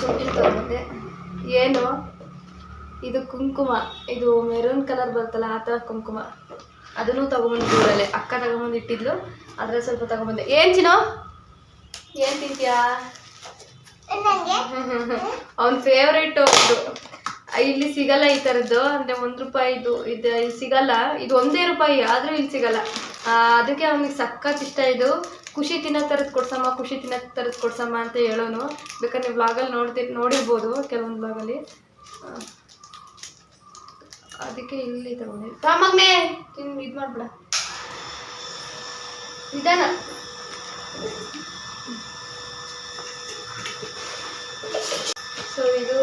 ಶುಂಠಿ ತಗೊಂಡೆ. ಏನು? ಇದು ಕುಂಕುಮ. ಇದು ಮೆರೂನ್ ಕಲರ್ ಬರುತ್ತಲ್ಲ ಆ ಥರ ಕುಂಕುಮ. ಅದನ್ನು ತಗೊಂಬಂದಿದ್ದು ಊರಲ್ಲಿ ಅಕ್ಕ ತಗೊಂಬಂದು ಇಟ್ಟಿದ್ಲು. ಅದ್ರ ಸ್ವಲ್ಪ ತಗೊಂಬಂದೆ. ಏನು ಚಿನೋ ಏನು ತಿಂತೀಯಾ? ಅವನ ಫೇವ್ರೇಟ್ ಇದು ಇಲ್ಲಿ ಸಿಗಲ್ಲ ಈ ಥರದ್ದು ಅಂದರೆ ಒಂದು ರೂಪಾಯಿ ಇದು ಇಲ್ಲಿ ಸಿಗಲ್ಲ. ಇದು ಒಂದೇ ರೂಪಾಯಿ, ಆದರೂ ಇಲ್ಲಿ ಸಿಗಲ್ಲ. ಅದಕ್ಕೆ ಅವನಿಗೆ ಸಖತ್ ಇಷ್ಟ ಇದು. ಖುಷಿ ತಿನ್ನ ಥರದ್ದು ಕೊಡ್ಸಮ್ಮ, ಖುಷಿ ತಿನ್ನ ಥರದ್ದು ಕೊಡ್ಸಮ್ಮ ಅಂತ ಹೇಳೋನು. ಬೇಕಾದ್ರೆ ನೀವು ವ್ಲಾಗಲ್ಲಿ ನೋಡ್ತಿ, ನೋಡಿರ್ಬೋದು ಕೆಲವೊಂದು ಬ್ಲಾಗಲ್ಲಿ ಅದಕ್ಕೆ ಇಲ್ಲಿ ತಗೊಂಡೆ ತಾಮಗ್ನೆ ತಿನ್, ಇದು ಮಾಡ್ಬಿಡ. ನಿಧಾನ. ಸೊ ಇದು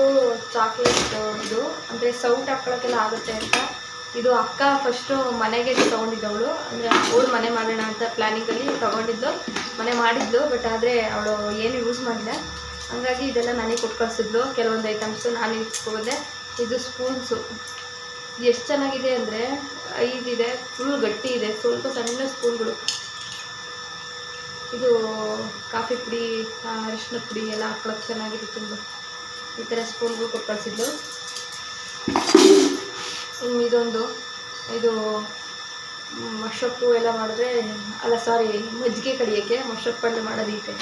ಚಾಕ್ಲೇಟ್ ಇದು. ಅಂದರೆ ಸೌಟ್ ಹಾಕೊಳಕ್ಕೆಲ್ಲ ಆಗುತ್ತೆ ಅಂತ. ಇದು ಅಕ್ಕ ಫಸ್ಟು ಮನೆಗೆ ತೊಗೊಂಡಿದ್ದವಳು. ಅಂದರೆ ಅವ್ರು ಮನೆ ಮಾಡೋಣ ಅಂತ ಪ್ಲ್ಯಾನಿಂಗಲ್ಲಿ ತೊಗೊಂಡಿದ್ದು ಮನೆ ಮಾಡಿದ್ದು ಬಟ್ ಆದರೆ ಅವಳು ಏನು ಯೂಸ್ ಮಾಡಿಲ್ಲ. ಹಾಗಾಗಿ ಇದೆಲ್ಲ ನನಗೆ ಕೊಟ್ಟು ಕಳಿಸಿದ್ಲು. ಕೆಲವೊಂದು ಐಟಮ್ಸು ನಾನು ಇಟ್ಕೊಂಡೆ. ಇದು ಸ್ಪೂನ್ಸು ಎಷ್ಟು ಚೆನ್ನಾಗಿದೆ ಅಂದರೆ ಐದಿದೆ ಫುಲ್ ಗಟ್ಟಿ ಇದೆ. ಸ್ವಲ್ಪ ಸಣ್ಣ ಸ್ಪೂನ್ಗಳು ಇದು ಕಾಫಿ ಪುಡಿ ಅರಿಶಿನ ಪುಡಿ ಎಲ್ಲ ಹಾಕೊಳಕ್ಕೆ ಚೆನ್ನಾಗಿದೆ ತುಂಬ ಈ ಥರ ಸ್ಪೂನ್ಗಳು ಕೊಟ್ಟು ಕಳಿಸಿದ್ಲು ಇನ್ನು ಇದೊಂದು, ಇದು ಮಶಪ್ಪು ಎಲ್ಲ ಮಾಡಿದ್ರೆ, ಅಲ್ಲ ಸಾರಿ ಮಜ್ಜಿಗೆ ಕಡಿಯೋಕ್ಕೆ ಮಶಪ್ಪಲ್ಲಿ ಮಾಡೋದೈತೆ